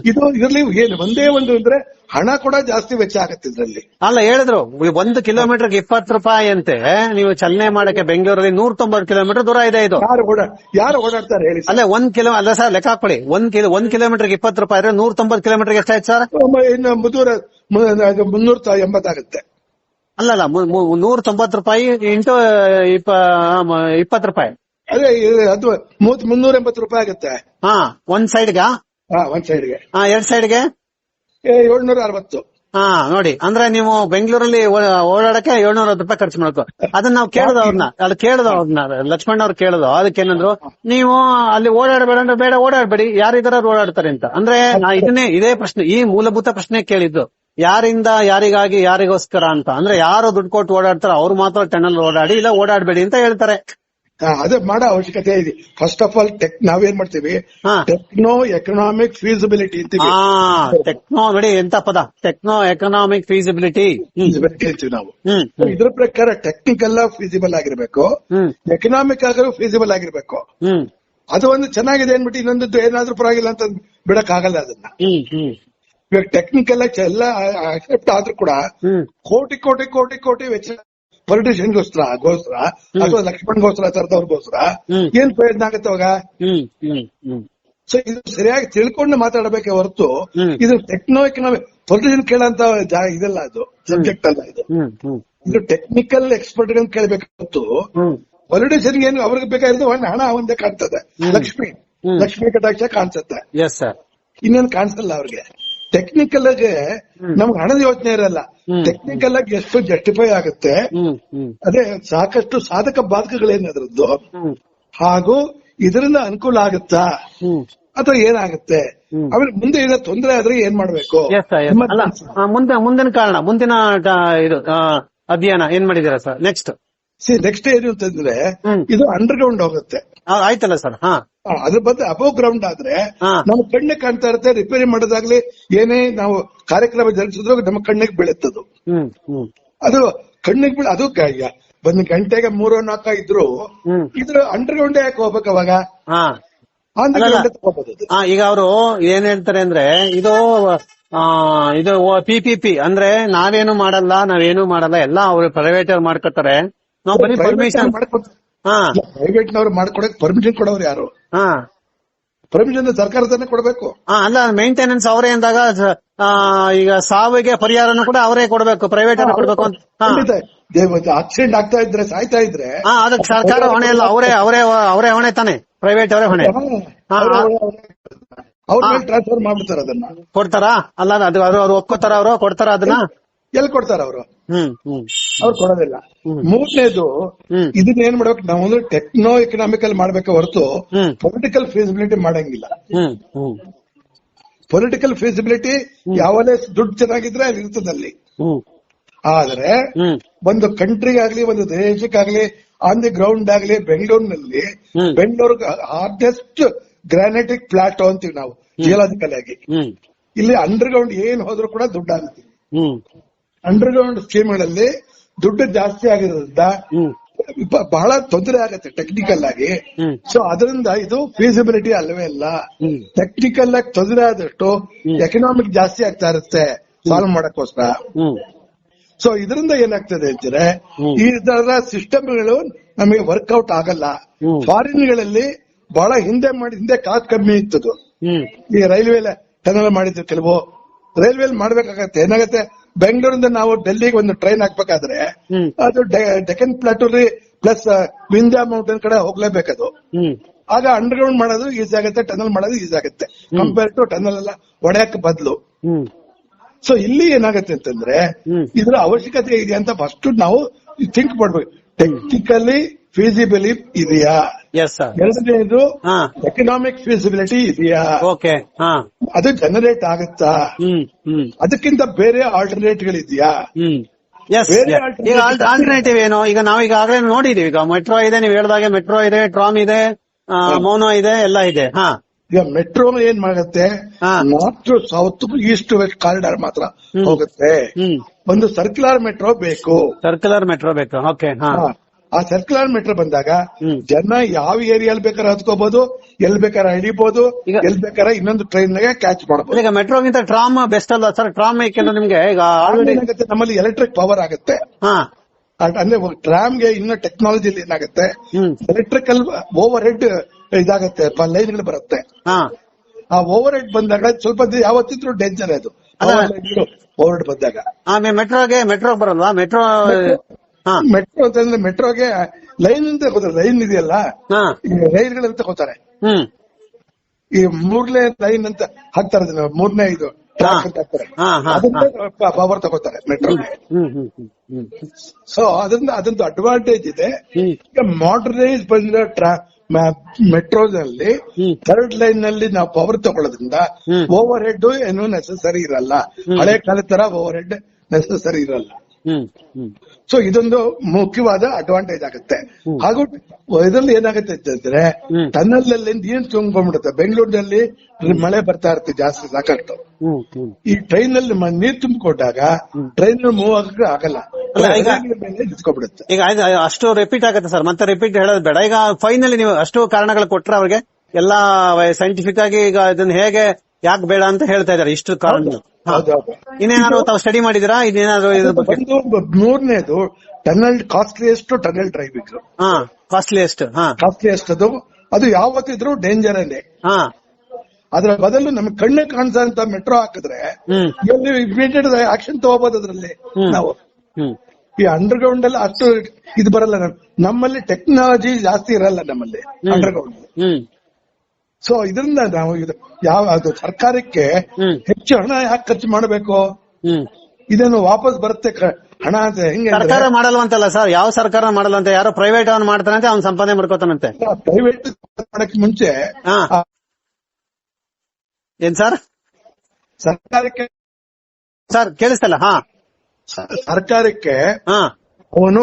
ಇದು ಇದರಲ್ಲಿ ಏನು ಒಂದೇ ಒಂದು ಅಂದ್ರೆ ಹಣ ಕೂಡ ಜಾಸ್ತಿ ವೆಚ್ಚ ಆಗತ್ತೆ ಇದ್ರಲ್ಲಿ. ಅಲ್ಲ ಹೇಳಿದ್ರು ಒಂದು ಕಿಲೋಮೀಟರ್ ಇಪ್ಪತ್ತು ರೂಪಾಯಿ ಅಂತೆ ನೀವು ಚಲನೆ ಮಾಡಕ್ಕೆ ಬೆಂಗಳೂರಲ್ಲಿ ನೂರ ತೊಂಬತ್ತು ಕಿಲೋಮೀಟರ್ ದೂರ ಇದೆ ಇದು. ಯಾರು ಓಡಾ ಯಾರು ಓಡಾಡ್ತಾರೆ ಹೇಳಿ ಅಲ್ಲ ಅಲ್ಲೇ ಒಂದ್ ಕಿಲೋ ಅಲ್ಲ ಸರ್ ಲೆಕ್ಕ ಹಾಕೊಳ್ಳಿ ಒಂದ್ ಕಿಲೋ ಒಂದ್ ಕಿಲೋಮೀಟರ್ ಇಪ್ಪತ್ತು ರೂಪಾಯಿ ಇದ್ರೆ ನೂರ ತೊಂಬತ್ತು ಕಿಲೋಮೀಟರ್ ಎಷ್ಟಾಯ್ತು ಸರ್? ಇನ್ನು ಮುನ್ನೂರ ಎಂಬತ್ತಾಗುತ್ತೆ ಅಲ್ಲಲ್ಲ ಮು- ಮು- ನೂರ ತೊಂಬತ್ತು ರೂಪಾಯಿ ಇಂಟು ಇಪ್ಪ ಇಪ್ಪತ್ತು ರೂಪಾಯಿ. ಅದೇ ಅದು ಮೂವತ್ ಮುನ್ನೂರ ಎಂಬತ್ತು ರೂಪಾಯಿ ಆಗುತ್ತೆ. ಹಾ ಒಂದ್ ಸೈಡ್ಗ ಹಾ ಒಂದ್ ಸೈಡ್ಗೆ ಹಾ ಎರಡ್ ಸೈಡ್ಗೆ ಏಳ್ನೂರ ಅರವತ್ತು ಹಾ, ನೋಡಿ, ಅಂದ್ರೆ ನೀವು ಬೆಂಗಳೂರಲ್ಲಿ ಓಡಾಡಕ್ಕೆ ಏಳ್ನೂರವತ್ತು ರೂಪಾಯಿ ಖರ್ಚು ಮಾಡ್ಕೋ ಅದನ್ನ ನಾವು ಕೇಳದ ಅವ್ರನ್ನ ಅಲ್ಲಿ ಕೇಳದ ಅವ್ರನ್ನ, ಲಕ್ಷ್ಮಣ್ ಅವ್ರು ಕೇಳದ. ಅದಕ್ಕೆ ಏನಂದ್ರು, ನೀವು ಅಲ್ಲಿ ಓಡಾಡಬೇಡ ಅಂದ್ರೆ ಬೇಡ, ಓಡಾಡಬೇಡಿ. ಯಾರಿದಾರ ಓಡಾಡ್ತಾರೆ ಅಂತ. ಅಂದ್ರೆ ಇದನ್ನೇ, ಇದೇ ಪ್ರಶ್ನೆ, ಈ ಮೂಲಭೂತ ಪ್ರಶ್ನೆ ಕೇಳಿದ್ದು. ಯಾರಿಂದ, ಯಾರಿಗಾಗಿ, ಯಾರಿಗೋಸ್ಕರ ಅಂತ. ಅಂದ್ರೆ ಯಾರು ದುಡ್ಡು ಕೊಟ್ಟು ಓಡಾಡ್ತಾರೋ ಅವ್ರು ಮಾತ್ರ ಟನಲ್ ಓಡಾಡಿ, ಇಲ್ಲ ಓಡಾಡಬೇಡಿ ಅಂತ ಹೇಳ್ತಾರೆ. ಅದೇ ಮಾಡೋ ಅವಶ್ಯಕತೆ ಇದೆ. ಫಸ್ಟ್ ಆಫ್ ಆಲ್ ಟೆಕ್ ನಾವೇನ್ ಮಾಡ್ತೀವಿ. ಟೆಕ್ನೋ ಎಕನಾಮಿಕ್ ಫೀಸಿಬಿಲಿಟಿ ಅಂತೀವಿ. ಟೆಕ್ನೋ ನೋಡಿ ಎಂತ ಪದ? ಟೆಕ್ನೋ ಎಕನಾಮಿಕ್ ಫೀಸಿಬಿಲಿಟಿ ಅಂತೀವಿ ನಾವು. ಇದ್ರ ಪ್ರಕಾರ ಟೆಕ್ನಿಕಲ್ ಫೀಸಿಬಲ್ ಆಗಿರ್ಬೇಕು. ಎಕನಾಮಿಕ್ ಆಗಲು ಫೀಸಿಬಲ್ ಆಗಿರ್ಬೇಕು. ಅದು ಒಂದು ಚೆನ್ನಾಗಿದೆ ಅನ್ಬಿಟ್ಟು ಇನ್ನೊಂದು ಏನಾದ್ರೂ ಪರವಾಗಿಲ್ಲ ಅಂತ ಬಿಡಕ್ ಆಗಲ್ಲ ಅದನ್ನ ಇವಾಗ ಟೆಕ್ನಿಕಲ್ ಎಲ್ಲ ಅಕ್ಸೆಪ್ಟ್ ಆದ್ರೂ ಕೂಡ ಕೋಟಿ ಕೋಟಿ ಕೋಟಿ ಕೋಟಿ ವೆಚ್ಚ ಪೊಲಿಟಿಷಿಯನ್ಗೋಸ್ಕರ ಗೋಸ್ಕರ ಅಥವಾ ಲಕ್ಷ್ಮಣ್ಗೋಸ್ಕರ ತರದವ್ರಿಗೋಸ್ಕರ ಹ್ಮ್. ಏನ್ ಪ್ರಯತ್ನ ಆಗತ್ತೆ ಅವಾಗ? ಸೊ ಇದು ಸರಿಯಾಗಿ ತಿಳ್ಕೊಂಡು ಮಾತಾಡಬೇಕೆ ಹೊರತು ಇದು ಟೆಕ್ನೋ ಎಕನಾಮಿಕ್ ಪೊಲಿಟಿಷಿಯನ್ ಕೇಳಂತ ಇದೆಲ್ಲ ಇದಲ್ಲ ಅದು ಸಬ್ಜೆಕ್ಟ್ ಅಲ್ಲ ಇದು. ಇದು ಟೆಕ್ನಿಕಲ್ ಎಕ್ಸ್ಪರ್ಟ್ ಕೇಳಬೇಕು ಹೊರತು ಪೊಲಿಟಿಷಿಯನ್ ಏನು ಅವ್ರಿಗೆ ಬೇಕಾಗಿರೋದು ಒಂದು ಹಣ ಒಂದೇ ಕಾಣ್ತದೆ. ಲಕ್ಷ್ಮಿ ಲಕ್ಷ್ಮಿ ಕಟಾಕ್ಷ ಕಾಣಿಸುತ್ತೆ. ಇನ್ನೇನು ಕಾಣಿಸಲ್ಲ ಅವ್ರಿಗೆ. ಟೆಕ್ನಿಕಲ್ ಆಗಿ. ನಮ್ಗೆ ಹಣದ ಯೋಚನೆ ಇರಲ್ಲ. ಟೆಕ್ನಿಕಲ್ ಆಗಿ ಎಷ್ಟು ಜಸ್ಟಿಫೈ ಆಗುತ್ತೆ? ಅದೇ ಸಾಕಷ್ಟು ಸಾಧಕ ಬಾಧಕಗಳೇನು ಅದರದ್ದು? ಹ್ಮ್. ಹಾಗೂ ಇದರಿಂದ ಅನುಕೂಲ ಆಗುತ್ತಾ? ಅಥವಾ ಏನಾಗುತ್ತೆ. ಆಮೇಲೆ ಮುಂದೆ ಏನೋ ತೊಂದರೆ ಆದ್ರೆ ಏನ್ ಮಾಡ್ಬೇಕು? ಮುಂದೆ ಮುಂದಿನ ಕಾರಣ ಮುಂದಿನ ಇದು ಅಧ್ಯಯನ ಏನ್ ಮಾಡಿದೀರಾ ಸರ್ ನೆಕ್ಸ್ಟ್ See, ನೆಕ್ಸ್ಟ್ ಏನು ಅಂತಂದ್ರೆ ಇದು ಅಂಡರ್ ಗ್ರೌಂಡ್ ಹೋಗುತ್ತೆ ಆಯ್ತಲ್ಲ ಸರ್ ಅದ್ರ ಬದಲು ಅಬೋ ಗ್ರೌಂಡ್ ಆದ್ರೆ. ನಮ್ಮ ಕಣ್ಣಿಗೆ ಕಾಣ್ತಾ ಇರುತ್ತೆ ರಿಪೇರಿ ಮಾಡೋದಾಗ್ಲಿ ಏನೇ ನಾವು ಕಾರ್ಯಕ್ರಮ ಜರುಗಿಸಿದ್ರು ನಮ್ಮ ಕಣ್ಣಿಗೆ ಬೀಳುತ್ತದು. ಅದು ಕಣ್ಣಿಗೆ ಬೀಳ ಅದು ಕಾಯ ಒಂದ್ ಗಂಟೆಗೆ ಮೂರು ನಾಲ್ಕ ಇದ್ರು ಇದ್ರ ಅಂಡರ್ ಗ್ರೌಂಡ್ ಯಾಕೆ ಹೋಗ್ಬೇಕು ಅವಾಗ? ಈಗ ಅವರು ಏನ್ ಹೇಳ್ತಾರೆ ಅಂದ್ರೆ ಇದು ಇದು ಪಿ ಪಿ ಪಿ ಅಂದ್ರೆ ನಾವೇನು ಮಾಡಲ್ಲ ನಾವೇನು ಮಾಡಲ್ಲ ಎಲ್ಲ ಅವ್ರು ಪ್ರೈವೇಟ್ ಮಾಡ್ಕೊತಾರೆ. ನಾವು ಬರೀ ಪರ್ಮಿಷನ್ ಹಾ. ಪ್ರೈವೇಟ್ ನವರು ಮಾಡ್ಕೊಡಕ್ ಪರ್ಮಿಷನ್ ಕೊಡೋರು ಯಾರು? ಹಾ. ಪರ್ಮಿಷನ್ ಸರ್ಕಾರದನ್ನೇ ಕೊಡಬೇಕು. ಹಾ ಅಲ್ಲ ಮೇಂಟೆನೆನ್ಸ್ ಅವರೇ ಅಂದಾಗ ಈಗ ಸಾವಿಗೆ ಪರಿಹಾರನು ಕೂಡ ಅವರೇ ಕೊಡಬೇಕು ಪ್ರೈವೇಟ್ ಅನ್ನು ಕೊಡಬೇಕು ಅಂತ. ಆಕ್ಸಿಡೆಂಟ್ ಆಗ್ತಾ ಇದ್ರೆ ಸಾಯ್ತಾ ಇದ್ರೆ ಅದಕ್ಕೆ ಸರ್ಕಾರ ಹೊಣೆ ಇಲ್ಲ ಅವರೇ ಅವರೇ ಅವರೇ ಹೊಣೆ ತಾನೆ ಪ್ರೈವೇಟ್ ಅವರೇ ಹೊಣೆ. ಅವ್ರ ಟ್ರಾನ್ಸ್ಫರ್ ಮಾಡ್ಬಿಡ್ತಾರ ಅದನ್ನ. ಕೊಡ್ತಾರಾ? ಅಲ್ಲ ಅದು ಅದು ಅವ್ರು ಒಪ್ಕೋತಾರ ಅವರು ಕೊಡ್ತಾರ ಅದನ್ನ? ಎಲ್ಲಿ ಕೊಡ್ತಾರ ಅವರು? ಹ್ಮ್ ಹ್ಮ್. ಅವ್ರು ಕೊಡೋದಿಲ್ಲ. ಮೂರನೇದು ಇದನ್ನ ಏನ್ ಮಾಡ್ಬೇಕು ನಾವು ಅಂದ್ರೆ ಟೆಕ್ನೋ ಎಕನಾಮಿಕಲ್ ಮಾಡ್ಬೇಕ ಹೊರತು ಪೊಲಿಟಿಕಲ್ ಫೀಸಿಬಿಲಿಟಿ ಮಾಡಂಗಿಲ್ಲ. ಪೊಲಿಟಿಕಲ್ ಫೀಸಿಬಿಲಿಟಿ ಯಾವಲೇ ದುಡ್ಡು ಚೆನ್ನಾಗಿದ್ರೆ ಅಲ್ಲಿ ಇರ್ತದೆ ಅಲ್ಲಿ ಹ್ಮ್. ಆದ್ರೆ ಒಂದು ಕಂಟ್ರಿಗಾಗ್ಲಿ ಒಂದು ದೇಶಕ್ಕಾಗ್ಲಿ ಆನ್ ದಿ ಗ್ರೌಂಡ್ ಆಗ್ಲಿ ಬೆಂಗಳೂರಿನಲ್ಲಿ. ಬೆಂಗಳೂರು ಹಾರ್ಡೆಸ್ಟ್ ಗ್ರಾನೈಟಿಕ್ ಪ್ಲಾಟೋ ಅಂತೀವಿ ನಾವು ಜಿಯೋಲಾಜಿಕಲ್ ಆಗಿ. ಇಲ್ಲಿ ಅಂಡರ್ ಗ್ರೌಂಡ್ ಏನ್ ಹೋದ್ರು ಕೂಡ ದುಡ್ಡು ಅಂತೀವಿ ಅಂಡರ್ ಗ್ರೌಂಡ್ ಸ್ಕೀಮ್ಗಳಲ್ಲಿ ದುಡ್ಡು ಜಾಸ್ತಿ ಆಗಿರೋದ್ರಿಂದ ಬಹಳ ತೊಂದರೆ ಆಗತ್ತೆ ಟೆಕ್ನಿಕಲ್ ಆಗಿ. ಸೊ ಅದರಿಂದ ಇದು ಫೀಸಿಬಿಲಿಟಿ ಅಲ್ಲವೇ ಇಲ್ಲ. ಟೆಕ್ನಿಕಲ್ ಆಗಿ ತೊಂದರೆ ಆದಷ್ಟು ಎಕನಾಮಿಕ್ ಜಾಸ್ತಿ ಆಗ್ತಾ ಇರುತ್ತೆ ಸಾಲ್ವ್ ಮಾಡಕ್ಕೋಸ್ಕರ. ಸೊ ಇದರಿಂದ ಏನಾಗ್ತದೆ ಅಂತಾರೆ ಹ್ಮ್. ಈ ತರ ಸಿಸ್ಟಮ್ಗಳು ನಮಗೆ ವರ್ಕೌಟ್ ಆಗಲ್ಲ. ಫಾರಿನ್ಗಳಲ್ಲಿ ಬಹಳ ಹಿಂದೆ ಮಾಡಿ ಹಿಂದೆ ಕಾಸ್ಟ್ ಕಮ್ಮಿ ಇತ್ತು ಈ ರೈಲ್ವೆ ಟನಲ್ ಮಾಡಿದ್ರು ಕೆಲವು. ರೈಲ್ವೆ ಮಾಡ್ಬೇಕಾಗತ್ತೆ. ಏನಾಗತ್ತೆ? ಬೆಂಗಳೂರಿಂದ ನಾವು ಡೆಲ್ಲಿಗೆ ಒಂದು ಟ್ರೈನ್ ಹಾಕ್ಬೇಕಾದ್ರೆ ಅದು ಡೆಕನ್ ಪ್ಲಾಟೂರಿ ಪ್ಲಸ್ ವಿಂಧ್ಯ ಮೌಂಟೇನ್ ಕಡೆ ಹೋಗ್ಲೇಬೇಕದು. ಆಗ ಆಗ ಅಂಡರ್ಗ್ರೌಂಡ್ ಮಾಡೋದು ಈಸಿ ಆಗುತ್ತೆ ಟನಲ್ ಮಾಡೋದು ಈಸಿ ಆಗುತ್ತೆ. ಕಂಪೇರ್ ಟು ಟನಲ್ ಎಲ್ಲ ಒಡೆಯಕ್ ಬದಲು. ಸೊ ಇಲ್ಲಿ ಏನಾಗುತ್ತೆ ಅಂತಂದ್ರೆ ಇದ್ರ ಇದರ ಅವಶ್ಯಕತೆ ಇದೆ ಅಂತ ಫಸ್ಟ್ ನಾವು ಥಿಂಕ್ ಮಾಡ್ಬೇಕು. ಟೆಕ್ನಿಕಲಿ ಫೀಸಿಬಿಲಿ ಇದೆಯಾ? ಎಸ್ ಸರ್ ಎರಡನೇದು ಹಾ. ಎಕನಾಮಿಕ್ ಫೀಸಿಬಿಲಿಟಿ ಇದೆಯಾ? ಓಕೆ ಹಾ. ಅದು ಜನರೇಟ್ ಆಗುತ್ತಾ? ಅದಕ್ಕಿಂತ ಬೇರೆ ಆಲ್ಟರ್ನೇಟ್ ಗಳಿದೆಯಾ ಈಗ ಆಲ್ಟರ್ನೇಟಿವ್ ಏನು? ಈಗ ನಾವು ಈಗಾಗಲೇ ನೋಡಿದೀವಿ. ಈಗ ಮೆಟ್ರೋ ಇದೆ ನೀವು ಹೇಳ್ದಾಗೆ ಮೆಟ್ರೋ ಇದೆ ಟ್ರಾಮ್ ಇದೆ ಮೋನೋ ಇದೆ ಎಲ್ಲ ಇದೆ. ಹಾ. ಈಗ ಮೆಟ್ರೋ ಏನ್ ಮಾಡುತ್ತೆ. North south east west corridor ಮಾತ್ರ ಹೋಗುತ್ತೆ. ಒಂದು ಸರ್ಕ್ಯುಲರ್ ಮೆಟ್ರೋ ಬೇಕು. ಸರ್ಕ್ಯುಲರ್ ಮೆಟ್ರೋ ಬೇಕು. ಓಕೆ. ಆ ಸರ್ಕ್ಯುಲರ್ ಮೆಟ್ರೋ ಬಂದಾಗ ಜನ ಯಾವ ಏರಿಯಾ ಬೇಕಾರ ಹತ್ಕೋಬಹುದು ಎಲ್ ಬೇಕಾರ ಹಿಡಿಬಹುದು ಎಲ್ ಬೇಕಾದ್ರೆ ಇನ್ನೊಂದು ಟ್ರೈನ್ ನಾಗ ಕ್ಯಾಚ್ ಮಾಡಬಹುದು ಈಗ ಮೆಟ್ರೋಗಿಂತ ಟ್ರಾಮ್ ಬೆಸ್ಟ್ ಅಲ್ಲ ಸರ್ ಟ್ರಾಮ್ ಏಕೆಂದ್ರೆ ನಿಮ್ಗೆ ಈಗ ಆಲ್ರೆಡಿ ನಮ್ಮಲ್ಲಿ ಎಲೆಕ್ಟ್ರಿಕ್ ಪವರ್ ಆಗುತ್ತೆ. ಅಂದ್ರೆ ಟ್ರಾಮ್ಗೆ ಇನ್ನ ಟೆಕ್ನಾಲಜಿಲಿ ಏನಾಗುತ್ತೆ? ಎಲೆಕ್ಟ್ರಿಕಲ್ ಓವರ್ ಹೆಡ್ ಇದಾಗುತ್ತೆ ಲೈನ್ಗಳು ಬರುತ್ತೆ. ಹಾ. ಆ ಓವರ್ ಹೆಡ್ ಬಂದಾಗ ಸ್ವಲ್ಪ ಯಾವತ್ತಿದ್ರು ಡೇಂಜರ್ ಅದು. ಓವರ್ ಹೆಡ್ ಬಂದಾಗ. ಮೆಟ್ರೋಗೆ ಮೆಟ್ರೋ ಬರಲ್ವಾ? ಮೆಟ್ರೋ ಮೆಟ್ರೋ ಅಂತಂದ್ರೆ ಮೆಟ್ರೋಗೆ ಲೈನ್ ಅಂತ ಹೋಗ್ತಾರೆ ಲೈನ್ ಇದೆಯಲ್ಲ? ರೈಲ್ಗಳಂತ ತಗೋತಾರೆ ಹ್ಮ್. ಈ ಮೂರನೇ ಲೈನ್ ಅಂತ ಹಾಕ್ತಾರೆ ಮೂರ್ನೇ ಇದು ಪವರ್ ತಗೋತಾರೆ ಮೆಟ್ರೋ ಸೊ ಅದರಿಂದ ಅದೊಂದು ಅಡ್ವಾಂಟೇಜ್ ಇದೆ. ಮಾಡರ್ನೈಸ್ ಬಂದಿರೋ ಟ್ರಾ ಮೆಟ್ರೋದಲ್ಲಿ. ಥರ್ಡ್ ಲೈನ್ನಲ್ಲಿ ನಾವು ಪವರ್ ತಗೊಳ್ಳೋದ್ರಿಂದ ಓವರ್ ಹೆಡ್ ಏನು ನೆಸೆಸರಿ ಇರಲ್ಲ. ಹಳೆ ಕಾಲದ ತರ ಓವರ್ ಹೆಡ್ ನೆಸೆಸರಿ ಇರಲ್ಲ. ಸೊ ಇದೊಂದು ಮುಖ್ಯವಾದ ಅಡ್ವಾಂಟೇಜ್ ಆಗುತ್ತೆ. ಹಾಗೂ ಇದರಲ್ಲಿ ಏನಾಗುತ್ತೆ ಅಂತಂದ್ರೆ. ಟನಲ್ ಏನ್ ನೀರು ತುಂಬಿಬಿಡುತ್ತೆ ಬೆಂಗಳೂರಿನಲ್ಲಿ ಮಳೆ ಬರ್ತಾ ಇರುತ್ತೆ ಜಾಸ್ತಿ ಸಾಕಷ್ಟು ಈ ಟ್ರೈನ್ ಅಲ್ಲಿ ಮ- ನೀರ್ ತುಂಬಿಕೊಂಡಾಗ ಟ್ರೈನ್ ಮೂವ್ ಆಗಕ್ಕೆ ಆಗಲ್ಲ. ಈಗ ಅಷ್ಟು ರಿಪೀಟ್ ಆಗುತ್ತೆ ಸರ್ ಮತ್ತೆ ರಿಪೀಟ್ ಹೇಳೋದು ಬೇಡ. ಈಗ ಫೈನಲಿ ನೀವು ಅಷ್ಟು ಕಾರಣಗಳು ಕೊಟ್ರೆ ಅವ್ರಿಗೆ ಎಲ್ಲಾ ಸೈಂಟಿಫಿಕ್ ಆಗಿ ಈಗ ಇದನ್ನ ಹೇಗೆ ಯಾಕೆ ಬೇಡ ಅಂತ ಹೇಳ್ತಾ ಇದಾರೆ ಇಷ್ಟು ಕಾರಣ. ಹೌದೌದು ಇನ್ನೇನಾದ್ರು ತಾವು ಸ್ಟಡಿ ಮಾಡಿದಿರಾ ಇನ್ನೇನಾದ್ರು ಇದ್ರ ಬಗ್ಗೆ? ಒಂದು ಮೂರನೇದು ಟನಲ್ ಕಾಸ್ಟ್ಲಿಯಸ್ಟ್ ಟನಲ್ ಡ್ರೈವಿಂಗ್ ಹಾ ಕಾಸ್ಟ್ಲಿಯೆಸ್ಟ್ ಹಾ. ಕಾಸ್ಟ್ಲಿಯೆಸ್ಟ್ ಅದು. ಅದು ಯಾವತ್ತಿದ್ರು ಡೇಂಜರ್ ಅಲ್ಲೇ. ಹಾ. ಅದ್ರ ಬದಲು ನಮ್ಗೆ ಕಣ್ಣು ಕಾಣಿಸಂತ ಮೆಟ್ರೋ ಹಾಕಿದ್ರೆ ಹ್ಮ್. ಎಲ್ಲಿ ಇಮಿಡಿಯೇಟ್ ಆಕ್ಷನ್ ತಗೋಬಹುದು ಅದ್ರಲ್ಲಿ ಹ್ಮ್. ನಾವು. ಹ್ಮ್. ಈ ಅಂಡರ್ ಗ್ರೌಂಡ್ ಅಲ್ಲಿ ಅಷ್ಟು ಇದು ಬರಲ್ಲ ನಮ್- ನಮ್ಮಲ್ಲಿ ಟೆಕ್ನಾಲಜಿ ಜಾಸ್ತಿ ಇರಲ್ಲ ನಮ್ಮಲ್ಲಿ ಅಂಡರ್ ಗ್ರೌಂಡ್ ಹ್ಮ್. ಸೊ ಇದರಿಂದ ನಾವು ಯಾವ ಅದು ಸರ್ಕಾರಕ್ಕೆ ಹೆಚ್ಚು ಹಣ ಯಾಕೆ ಖರ್ಚು ಮಾಡಬೇಕು? ಇದನ್ನು ವಾಪಸ್ ಬರುತ್ತೆ ಹಣ ಅಂತ ಹೆಂಗೆ ಸರ್ಕಾರ ಮಾಡಲ್ವಂತಲ್ಲ ಸರ್ ಯಾವ ಸರ್ಕಾರ ಮಾಡಲ್ವಂತ? ಯಾರು ಪ್ರೈವೇಟ್ ಅವ್ನು ಮಾಡ್ತಾನಂತೆ ಅವ್ನ್ ಸಂಪಾದನೆ ಮಾಡ್ಕೋತಾನಂತೆ. ಪ್ರೈವೇಟ್ ಮಾಡಕ್ಕೆ ಮುಂಚೆ ಏನ್ ಸರ್? ಸರ್ಕಾರಕ್ಕೆ ಸರ್ ಕೇಳಿಸ್ತಲ್ಲ ಹಾ. ಸರ್ಕಾರಕ್ಕೆ ಅವನು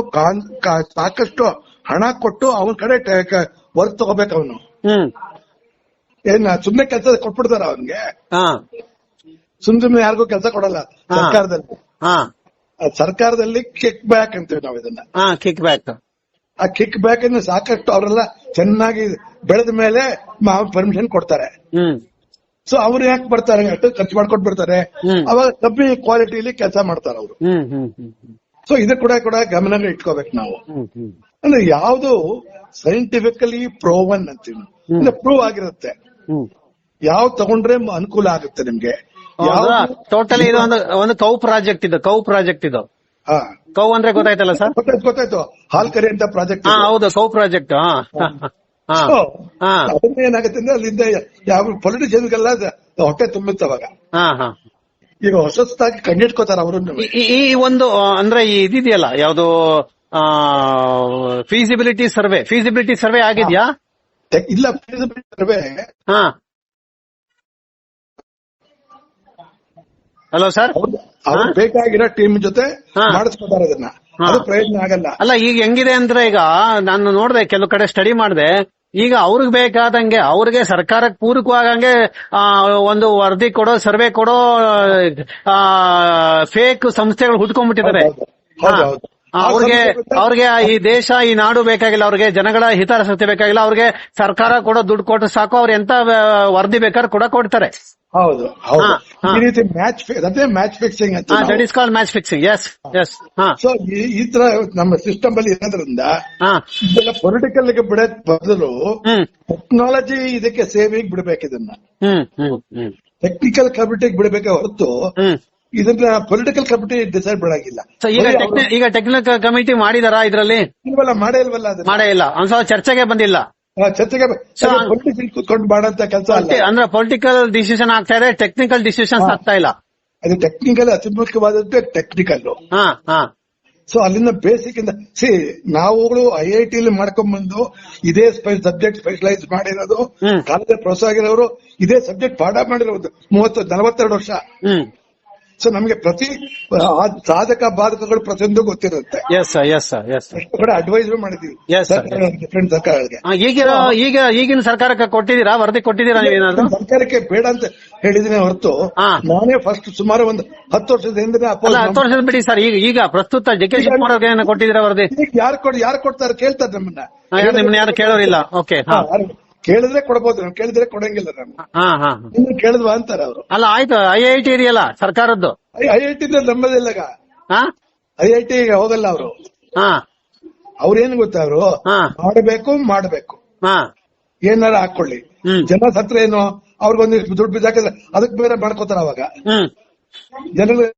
ಸಾಕಷ್ಟು ಹಣ ಕೊಟ್ಟು ಅವನ ಕಡೆ ವರ್ಕ್ ತಗೋಬೇಕು ಅವನು. ಏನ್ ಸುಮ್ನೆ ಕೆಲಸ ಕೊಟ್ಬಿಡ್ತಾರ ಅವನ್ಗೆ? ಹಾ. ಸುಮ್ ಸುಮ್ನೆ ಯಾರಿಗೂ ಕೆಲಸ ಕೊಡಲ್ಲ ಹಾ. ಸರ್ಕಾರದಲ್ಲಿ. ಹಾ. ಆ ಸರ್ಕಾರದಲ್ಲಿ ಕಿಕ್ ಬ್ಯಾಕ್ ಅಂತೀವಿ ನಾವು ಇದನ್ನ. ಹಾ ಕಿಕ್ ಬ್ಯಾಕ್ ಆ ಕಿಕ್ ಬ್ಯಾಕ್ ಅನ್ನ ಸಾಕಷ್ಟು ಅವರೆಲ್ಲ ಚೆನ್ನಾಗಿ ಬೆಳೆದ ಮೇಲೆ ಪರ್ಮಿಷನ್ ಕೊಡ್ತಾರೆ. ಹ್ಮ್. ಸೊ ಅವ್ರು ಯಾಕೆ ಬರ್ತಾರೆ? ಅಷ್ಟು ಖರ್ಚು ಮಾಡ್ಕೊಂಡು ಬರ್ತಾರೆ ಹ್ಮ್. ಅವಾಗ ಕಮ್ಮಿ ಕ್ವಾಲಿಟಿಲಿ ಕೆಲಸ ಮಾಡ್ತಾರೆ ಅವರು. ಹ್ಮ್ ಹ್ಮ್ ಹ್ಮ್ ಹ್ಮ್. ಸೊ ಇದ ಕೂಡ ಕೂಡ ಗಮನ ಇಟ್ಕೋಬೇಕು ನಾವು. ಹ್ಮ್ ಹ್ಮ್. ಅಂದ್ರೆ ಯಾವ್ದು ಸೈಂಟಿಫಿಕಲಿ ಪ್ರೋವನ್ ಅಂತೀವಿ ಅಂದ್ರೆ ಪ್ರೂವ್ ಆಗಿರುತ್ತೆ. ಯಾವ ತಗೊಂಡ್ರೆ ಅನುಕೂಲ ಆಗುತ್ತೆ ನಿಮ್ಗೆ? ಯಾವ ಟೋಟಲಿ ಇದು ಒಂದು ಒಂದು ಕೌ ಪ್ರಾಜೆಕ್ಟ್ ಇದು ಕೌ ಪ್ರಾಜೆಕ್ಟ್ ಇದು. ಕೌ ಅಂದ್ರೆ ಗೊತ್ತಾಯ್ತಲ್ಲ ಸರ್? ಗೊತ್ತಾಯ್ತು ಗೊತ್ತಾಯ್ತು. ಹಾಲ್ ಕರಿ ಅಂತ ಪ್ರಾಜೆಕ್ಟ್ ಹೌದು ಕೌ ಪ್ರಾಜೆಕ್ಟ್ ಏನಾಗುತ್ತೆ ಅಂದ್ರೆ ಅಲ್ಲಿಂದ ಯಾವ ಪೊಲಿಟಿಷಿಯನ್ಗೆಲ್ಲ ಹೊಟ್ಟೆ ತುಂಬುತ್ತೆ ಅವಾಗ. ಹಾ ಹಾ. ಈಗ ಹೊಸದಾಗಿ ಕಂಡಿಡ್ಕೋತಾರ ಅವರು. ಈ- ಒಂದು ಅಂದ್ರೆ ಈ ಇದಿದೆಯಲ್ಲ ಯಾವ್ದು ಫೀಸಿಬಿಲಿಟಿ ಸರ್ವೆ ಫೀಸಿಬಿಲಿಟಿ ಸರ್ವೆ ಆಗಿದ್ಯಾ? ಇಲ್ಲ ಹಾ. ಹಲೋ ಸರ್ ಅವ್ರು ಬೇಕಾಗಿರೋ ಟೀಮ್ ಜೊತೆ. ಮಾಡಿಸ್ಕೊತಾರೆ ಅದನ್ನ. ಅದು ಪ್ರಯೋಜನ ಆಗಲ್ಲ. ಅಲ್ಲ ಈಗ ಹೆಂಗಿದೆ ಅಂದ್ರೆ ಈಗ ನಾನು ನೋಡ್ದೆ ಕೆಲವು ಕಡೆ ಸ್ಟಡಿ ಮಾಡಿದೆ. ಈಗ ಅವ್ರಿಗೆ ಬೇಕಾದಂಗೆ ಅವ್ರಿಗೆ ಸರ್ಕಾರಕ್ಕೆ ಪೂರಕವಾಗಂಗೆ ಒಂದು ವರದಿ ಕೊಡೋ ಸರ್ವೆ ಕೊಡೋ ಫೇಕ್ ಸಂಸ್ಥೆಗಳು ಹುಟ್ಕೊಂಡ್ಬಿಟ್ಟಿದ್ದಾರೆ ಅವ್ರಿಗೆ ಅವ್ರಿಗೆ ಈ ದೇಶ ಈ ನಾಡು ಬೇಕಾಗಿಲ್ಲ ಅವ್ರಿಗೆ ಜನಗಳ ಹಿತಾಸಕ್ತಿ ಬೇಕಾಗಿಲ್ಲ ಅವ್ರಿಗೆ ಸರ್ಕಾರ ಕೂಡ ದುಡ್ಡು ಕೊಟ್ಟು ಸಾಕು ಅವ್ರ ಎಂತ ವರದಿ ಬೇಕಾದ್ರೆ ಕೂಡ ಕೊಡ್ತಾರೆ. ಹೌದು. ಈ ರೀತಿ ಮ್ಯಾಚ್ ಅದೇ ಮ್ಯಾಚ್ ಫಿಕ್ಸಿಂಗ್ ಅಂತ that is call match fixing yes yes ಹಾ. ಸೊ ಈ ತರ ನಮ್ಮ ಸಿಸ್ಟಮ್ ಅಲ್ಲಿ ಇರೋದ್ರಿಂದ ಇದೆಲ್ಲ ಪೊಲಿಟಿಕಲ್ಗೆ ಬಿಡೋದ್ ಬದಲು ಟೆಕ್ನಾಲಜಿ ಇದಕ್ಕೆ ಸೇವೆಗೆ ಬಿಡಬೇಕು ಇದನ್ನ. ಟೆಕ್ನಿಕಲ್ ಕಮಿಟಿಗೆ ಬಿಡಬೇಕೆ ಹೊರತು ಇದನ್ನ ಪೊಲಿಟಿಕಲ್ ಕಮಿಟಿ ಡಿಸೈಡ್ ಮಾಡಾಗಿಲ್ಲ. ಈಗ ಟೆಕ್ನಿ ಟೆಕ್ನಿಕಲ್ ಕಮಿಟಿ ಮಾಡಿದಾರ ಇದ್ರಲ್ಲಿ? ಇಲ್ವಲ್ಲ ಮಾಡೇ ಇಲ್ವಲ್ಲ ಮಾಡೇ ಇಲ್ಲ. ಒಂದ್ಸಲ ಚರ್ಚೆಗೆ ಬಂದಿಲ್ಲ. ಚರ್ಚೆಗೆ ಕೂತ್ಕೊಂಡು ಮಾಡಂತ ಕೆಲಸ ಅಂದ್ರೆ ಪೊಲಿಟಿಕಲ್ ಡಿಸಿಷನ್ ಆಗ್ತಾ ಇದೆ ಟೆಕ್ನಿಕಲ್ ಡಿಸಿಷನ್. ಆಗ್ತಾ ಇಲ್ಲ. ಅದು ಟೆಕ್ನಿಕಲ್ ಅತಿ ಮುಖ್ಯವಾದದ್ದು ಟೆಕ್ನಿಕಲ್ ಹಾ ಹಾ. ಸೊ ಅಲ್ಲಿಂದ ಬೇಸಿಕ್ ಇಂದ ಸಿ ನಾವುಗಳು ಐ ಐ ಟಿ ಮಾಡ್ಕೊಂಡ್ ಬಂದು ಇದೇ ಸಬ್ಜೆಕ್ಟ್ ಸ್ಪೆಷಲೈಸ್ ಮಾಡಿರೋದು. ಕಾಲೇಜ್ ಪ್ರೊಫೆಸರ್ ಆಗಿರೋರು ಇದೇ ಸಬ್ಜೆಕ್ಟ್ ಪಾಠ ಮಾಡಿರೋದು ಮೂವತ್ತು ನಲವತ್ತೆರಡು ವರ್ಷ. ಸೊ ನಮಗೆ ಪ್ರತಿ ಸಾಧಕ ಬಾಧಕಗಳು ಪ್ರತಿಯೊಂದು ಗೊತ್ತಿರುತ್ತೆ. ಎಸ್ ಎಸ್ ಎಸ್ ಕೂಡ ಅಡ್ವೈಸ್ ಮಾಡಿದೀವಿ. ಡಿಫ್ರೆಂಟ್ ಸರ್ಕಾರಗಳಿಗೆ ಈಗಿನ ಈಗ ಈಗಿನ ಸರ್ಕಾರಕ್ಕೆ ಕೊಟ್ಟಿದ್ದೀರಾ? ವರದಿ ಕೊಟ್ಟಿದ್ದೀರಾ ನೀವೇನಾದ್ರು ಸರ್ಕಾರಕ್ಕೆ ಬೇಡ ಅಂತ ಹೇಳಿದ್ರೆ ಹೊರತು ಹಾ. ನಾನೇ ಫಸ್ಟ್ ಸುಮಾರು ಒಂದು ಹತ್ತು ವರ್ಷದ ಹಿಂದೆ ಹತ್ತು ವರ್ಷದ ಬಿಡಿ ಸರ್. ಈಗ ಈಗ ಪ್ರಸ್ತುತ ಡಿ ಕೆ ಶಿವಕುಮಾರ್ ಅವ್ರಿಗೆ ಕೊಟ್ಟಿದ್ದೀರಾ ವರದಿ? ಯಾರು ಕೊಡ್ ಯಾರು ಕೊಡ್ತಾರೆ ಕೇಳ್ತಾರೆ ನಮ್ಮನ್ನ. ನಿಮ್ಮನ್ನ ಯಾರು ಕೇಳೋರಿಲ್ಲ. ಓಕೆ ಕೇಳಿದ್ರೆ ಕೊಡಬಹುದು ನಾನು ಕೇಳಿದ್ರೆ ಕೊಡಂಗಿಲ್ಲ ನಾನು. ಹಾ ಹಾ ಇನ್ನು ಕೇಳಿದ್ವಾ ಅಂತಾರೆ ಅವರು. ಅಲ್ಲ ಆಯ್ತು ಐ ಐ ಟಿ ಇದೆಯಲ್ಲ ಸರ್ಕಾರದ್ದು? ಐ ಐ ಟಿ ನಮ್ಮದಿಲ್ಲ ಹಾ? ಐ ಐ ಟಿ ಹೋಗಲ್ಲ ಅವರು. ಹಾ. ಅವ್ರೇನು ಗೊತ್ತಾ ಅವರು? ಹಾ. ಮಾಡಬೇಕು ಮಾಡಬೇಕು. ಹಾ. ಏನಾರ ಹಾಕೊಳ್ಳಿ. ಹ್ಮ್. ಜನ ಸತ್ರ ಏನು ಅವ್ರಿಗೊಂದಿಷ್ಟು ದುಡ್ಡು ಬಿದ್ದಾಕಿದ್ರೆ ಅದಕ್ಕೆ ಬೇರೆ ಮಾಡ್ಕೋತಾರ ಅವಾಗ. ಹ್ಮ್. ಜನರು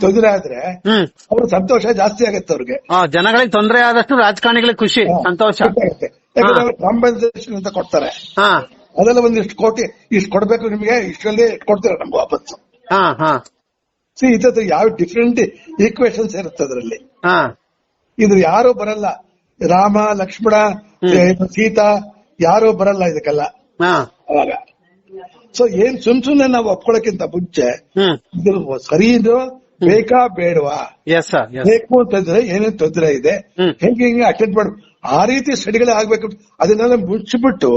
ತೊಂದರೆ ಆದ್ರೆ ಹ್ಮ್. ಅವ್ರ ಸಂತೋಷ ಜಾಸ್ತಿ ಆಗತ್ತೆ ಅವ್ರಿಗೆ. ಆ, ಜನಗಳಿಗೆ ತೊಂದರೆ ಆದಷ್ಟು ರಾಜಕಾರಣಿಗಳಿಗೆ ಖುಷಿ ಸಂತೋಷ. ಗೊತ್ತಾಗುತ್ತೆ. ಯಾಕಂದ್ರೆ ಅವ್ರು ಕಾಂಪನ್ಸೇಷನ್ ಅಂತ ಕೊಡ್ತಾರೆ. ಅದೆಲ್ಲ ಒಂದಿಷ್ಟು ಕೋಟಿ ಇಷ್ಟು ಕೊಡ್ಬೇಕು ನಿಮಗೆ ಇಷ್ಟರಲ್ಲಿ ಕೊಡ್ತೀರ ನಮ್ಗೆ ವಾಪಸ್ಸು. ಸಿ ಇದ್ದ ಯಾವ ಡಿಫ್ರೆಂಟ್ ಈಕ್ವೇಶನ್ಸ್ ಇರುತ್ತೆ ಅದರಲ್ಲಿ. ಇದ್ರ ಇದು ಯಾರು ಬರಲ್ಲ. ರಾಮ ಲಕ್ಷ್ಮಣ. ಸೀತಾ ಯಾರು ಬರಲ್ಲ ಇದಕ್ಕೆಲ್ಲ. ಅವಾಗ. ಸೊ ಏನ್ ಸುಮ್ ಸುಮ್ನೆ ನಾವು ಒಪ್ಕೊಳಕ್ಕಿಂತ ಮುಂಚೆ ಇದು ಸರಿ ಇದು ಬೇಕಾ ಬೇಡವಾ? ಬೇಕು ಅಂತಂದ್ರೆ ಏನೇನ್ ತೊಂದರೆ ಇದೆ. ಹೆಂಗೆ ಹೆಂಗೆ ಅಟೆಂಡ್ ಮಾಡು. ಆ ರೀತಿ ಸ್ಟಡಿಗಳೇ ಆಗ್ಬೇಕು. ಅದನ್ನೆಲ್ಲ ಮುಚ್ಚಿಬಿಟ್ಟು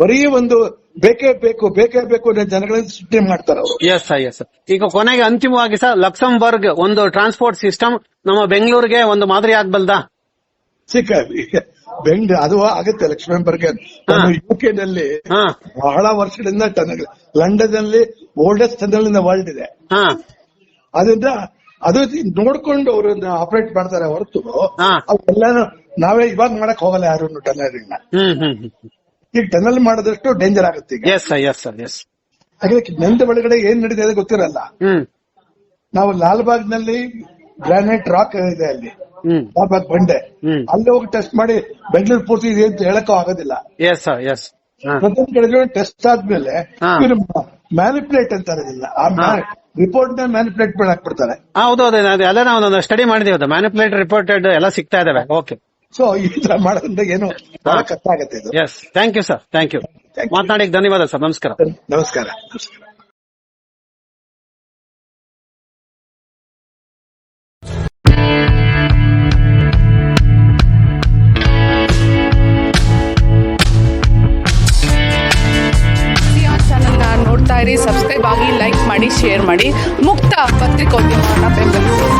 ಬರೀ ಒಂದು ಬೇಕೇ ಬೇಕು ಬೇಕೇ ಬೇಕು ಜನಗಳನ್ನ ಸೃಷ್ಟಿ ಮಾಡ್ತಾರೆ ಅವರು. ಎಸ್ ಸರ್ ಎಸ್ ಈಗ ಕೊನೆಗೆ ಅಂತಿಮವಾಗಿ ಸರ್ ಲಕ್ಸಂಬರ್ಗ್ ಒಂದು ಟ್ರಾನ್ಸ್ಪೋರ್ಟ್ ಸಿಸ್ಟಮ್ ನಮ್ಮ ಬೆಂಗಳೂರಿಗೆ ಒಂದು ಮಾದರಿ ಆಗ್ಬಲ್ದ? ಸಿಕ್ಕ ಬೆಂಗ್ ಅದು ಆಗುತ್ತೆ ಲಕ್ಷ್ಮೀಬರ್ಗೆ. ಯು ಕೆ ನಲ್ಲಿ ಬಹಳ ವರ್ಷಗಳಿಂದ ಟನಲ್ ಲಂಡನ್ನಲ್ಲಿ ಓಲ್ಡೆಸ್ಟ್ ಟನಲ್ ಇನ್ ವರ್ಲ್ಡ್ ಇದೆ. ಅದರಿಂದ ಅದು ನೋಡ್ಕೊಂಡು ಅವರು ಆಪರೇಟ್ ಮಾಡ್ತಾರೆ ಹೊರತು. ಅವೆಲ್ಲಾನು ನಾವೇ ಇವಾಗ ಮಾಡಕ್ ಹೋಗಲ್ಲ ಯಾರು ಟನಲಿಂಗ್ ಈಗ ಟನಲ್ ಮಾಡಿದಷ್ಟು ಡೇಂಜರ್ ಆಗುತ್ತೆ ಈಗ ಹಾಗಾಗಿ ನೆಂದ ಒಳಗಡೆ ಏನ್ ನಡೀತಿದೆ ಗೊತ್ತಿರಲ್ಲ ನಾವು ಲಾಲ್ಬಾಗ್ನಲ್ಲಿ ಗ್ರಾನೈಟ್ ರಾಕ್ ಇದೆ ಅಲ್ಲಿ ಲಾಲ್ಬಾಗ್ ಬಂಡೆ ಅಲ್ಲಿ ಹೋಗಿ ಟೆಸ್ಟ್ ಮಾಡಿ ಬೆಂಗಳೂರು ಪೂರ್ತಿ ಇದೆ ಅಂತ ಹೇಳಕ್ಕೂ ಆಗೋದಿಲ್ಲ ಎಸ್ ಸರ್ ಎಸ್ ಪ್ರತಿಯೊಂದು ಕಡೆ ಟೆಸ್ಟ್ ಆದ್ಮೇಲೆ. ಮ್ಯಾನಿಪುಲೇಟ್ ಅಂತಾರೆ ಇರೋದಿಲ್ಲ ಆ ರಿಪೋರ್ಟ್ನ ಮ್ಯಾನಿಪುಲೇಟ್ ಮಾಡಿ ಹಾಕ್ಬಿಡ್ತಾರೆ ಹೌದು ಅದೇ ಅಲ್ಲೇ ನಾವು ಸ್ಟಡಿ ಮಾಡಿದೀವಿ ಮ್ಯಾನಿಪುಲೇಟ್ ರಿಪೋರ್ಟೆಡ್ ಎಲ್ಲ ಸಿಗ್ತಾ ಇದಾವೆ ಓಕೆ ಸೊ ಈ ತರ ಮಾಡೋದ್ರಿಂದ ಏನು ಬಹಳ ಕಷ್ಟ ಆಗುತ್ತೆ ಇದು. Yes thank you sir thank you Thank ಧನ್ಯವಾದ ಸರ್ ನಮಸ್ಕಾರ. ನಮಸ್ಕಾರ. ನೋಡ್ತಾ ಇರಿ ಸಬ್ಸ್ಕ್ರೈಬ್ ಆಗಿ ಲೈಕ್ ಮಾಡಿ ಶೇರ್ ಮಾಡಿ. ಮುಕ್ತ ಪತ್ರಿಕೋದ್ಯಮವನ್ನು ಬೆಂಬಲಿಸಿ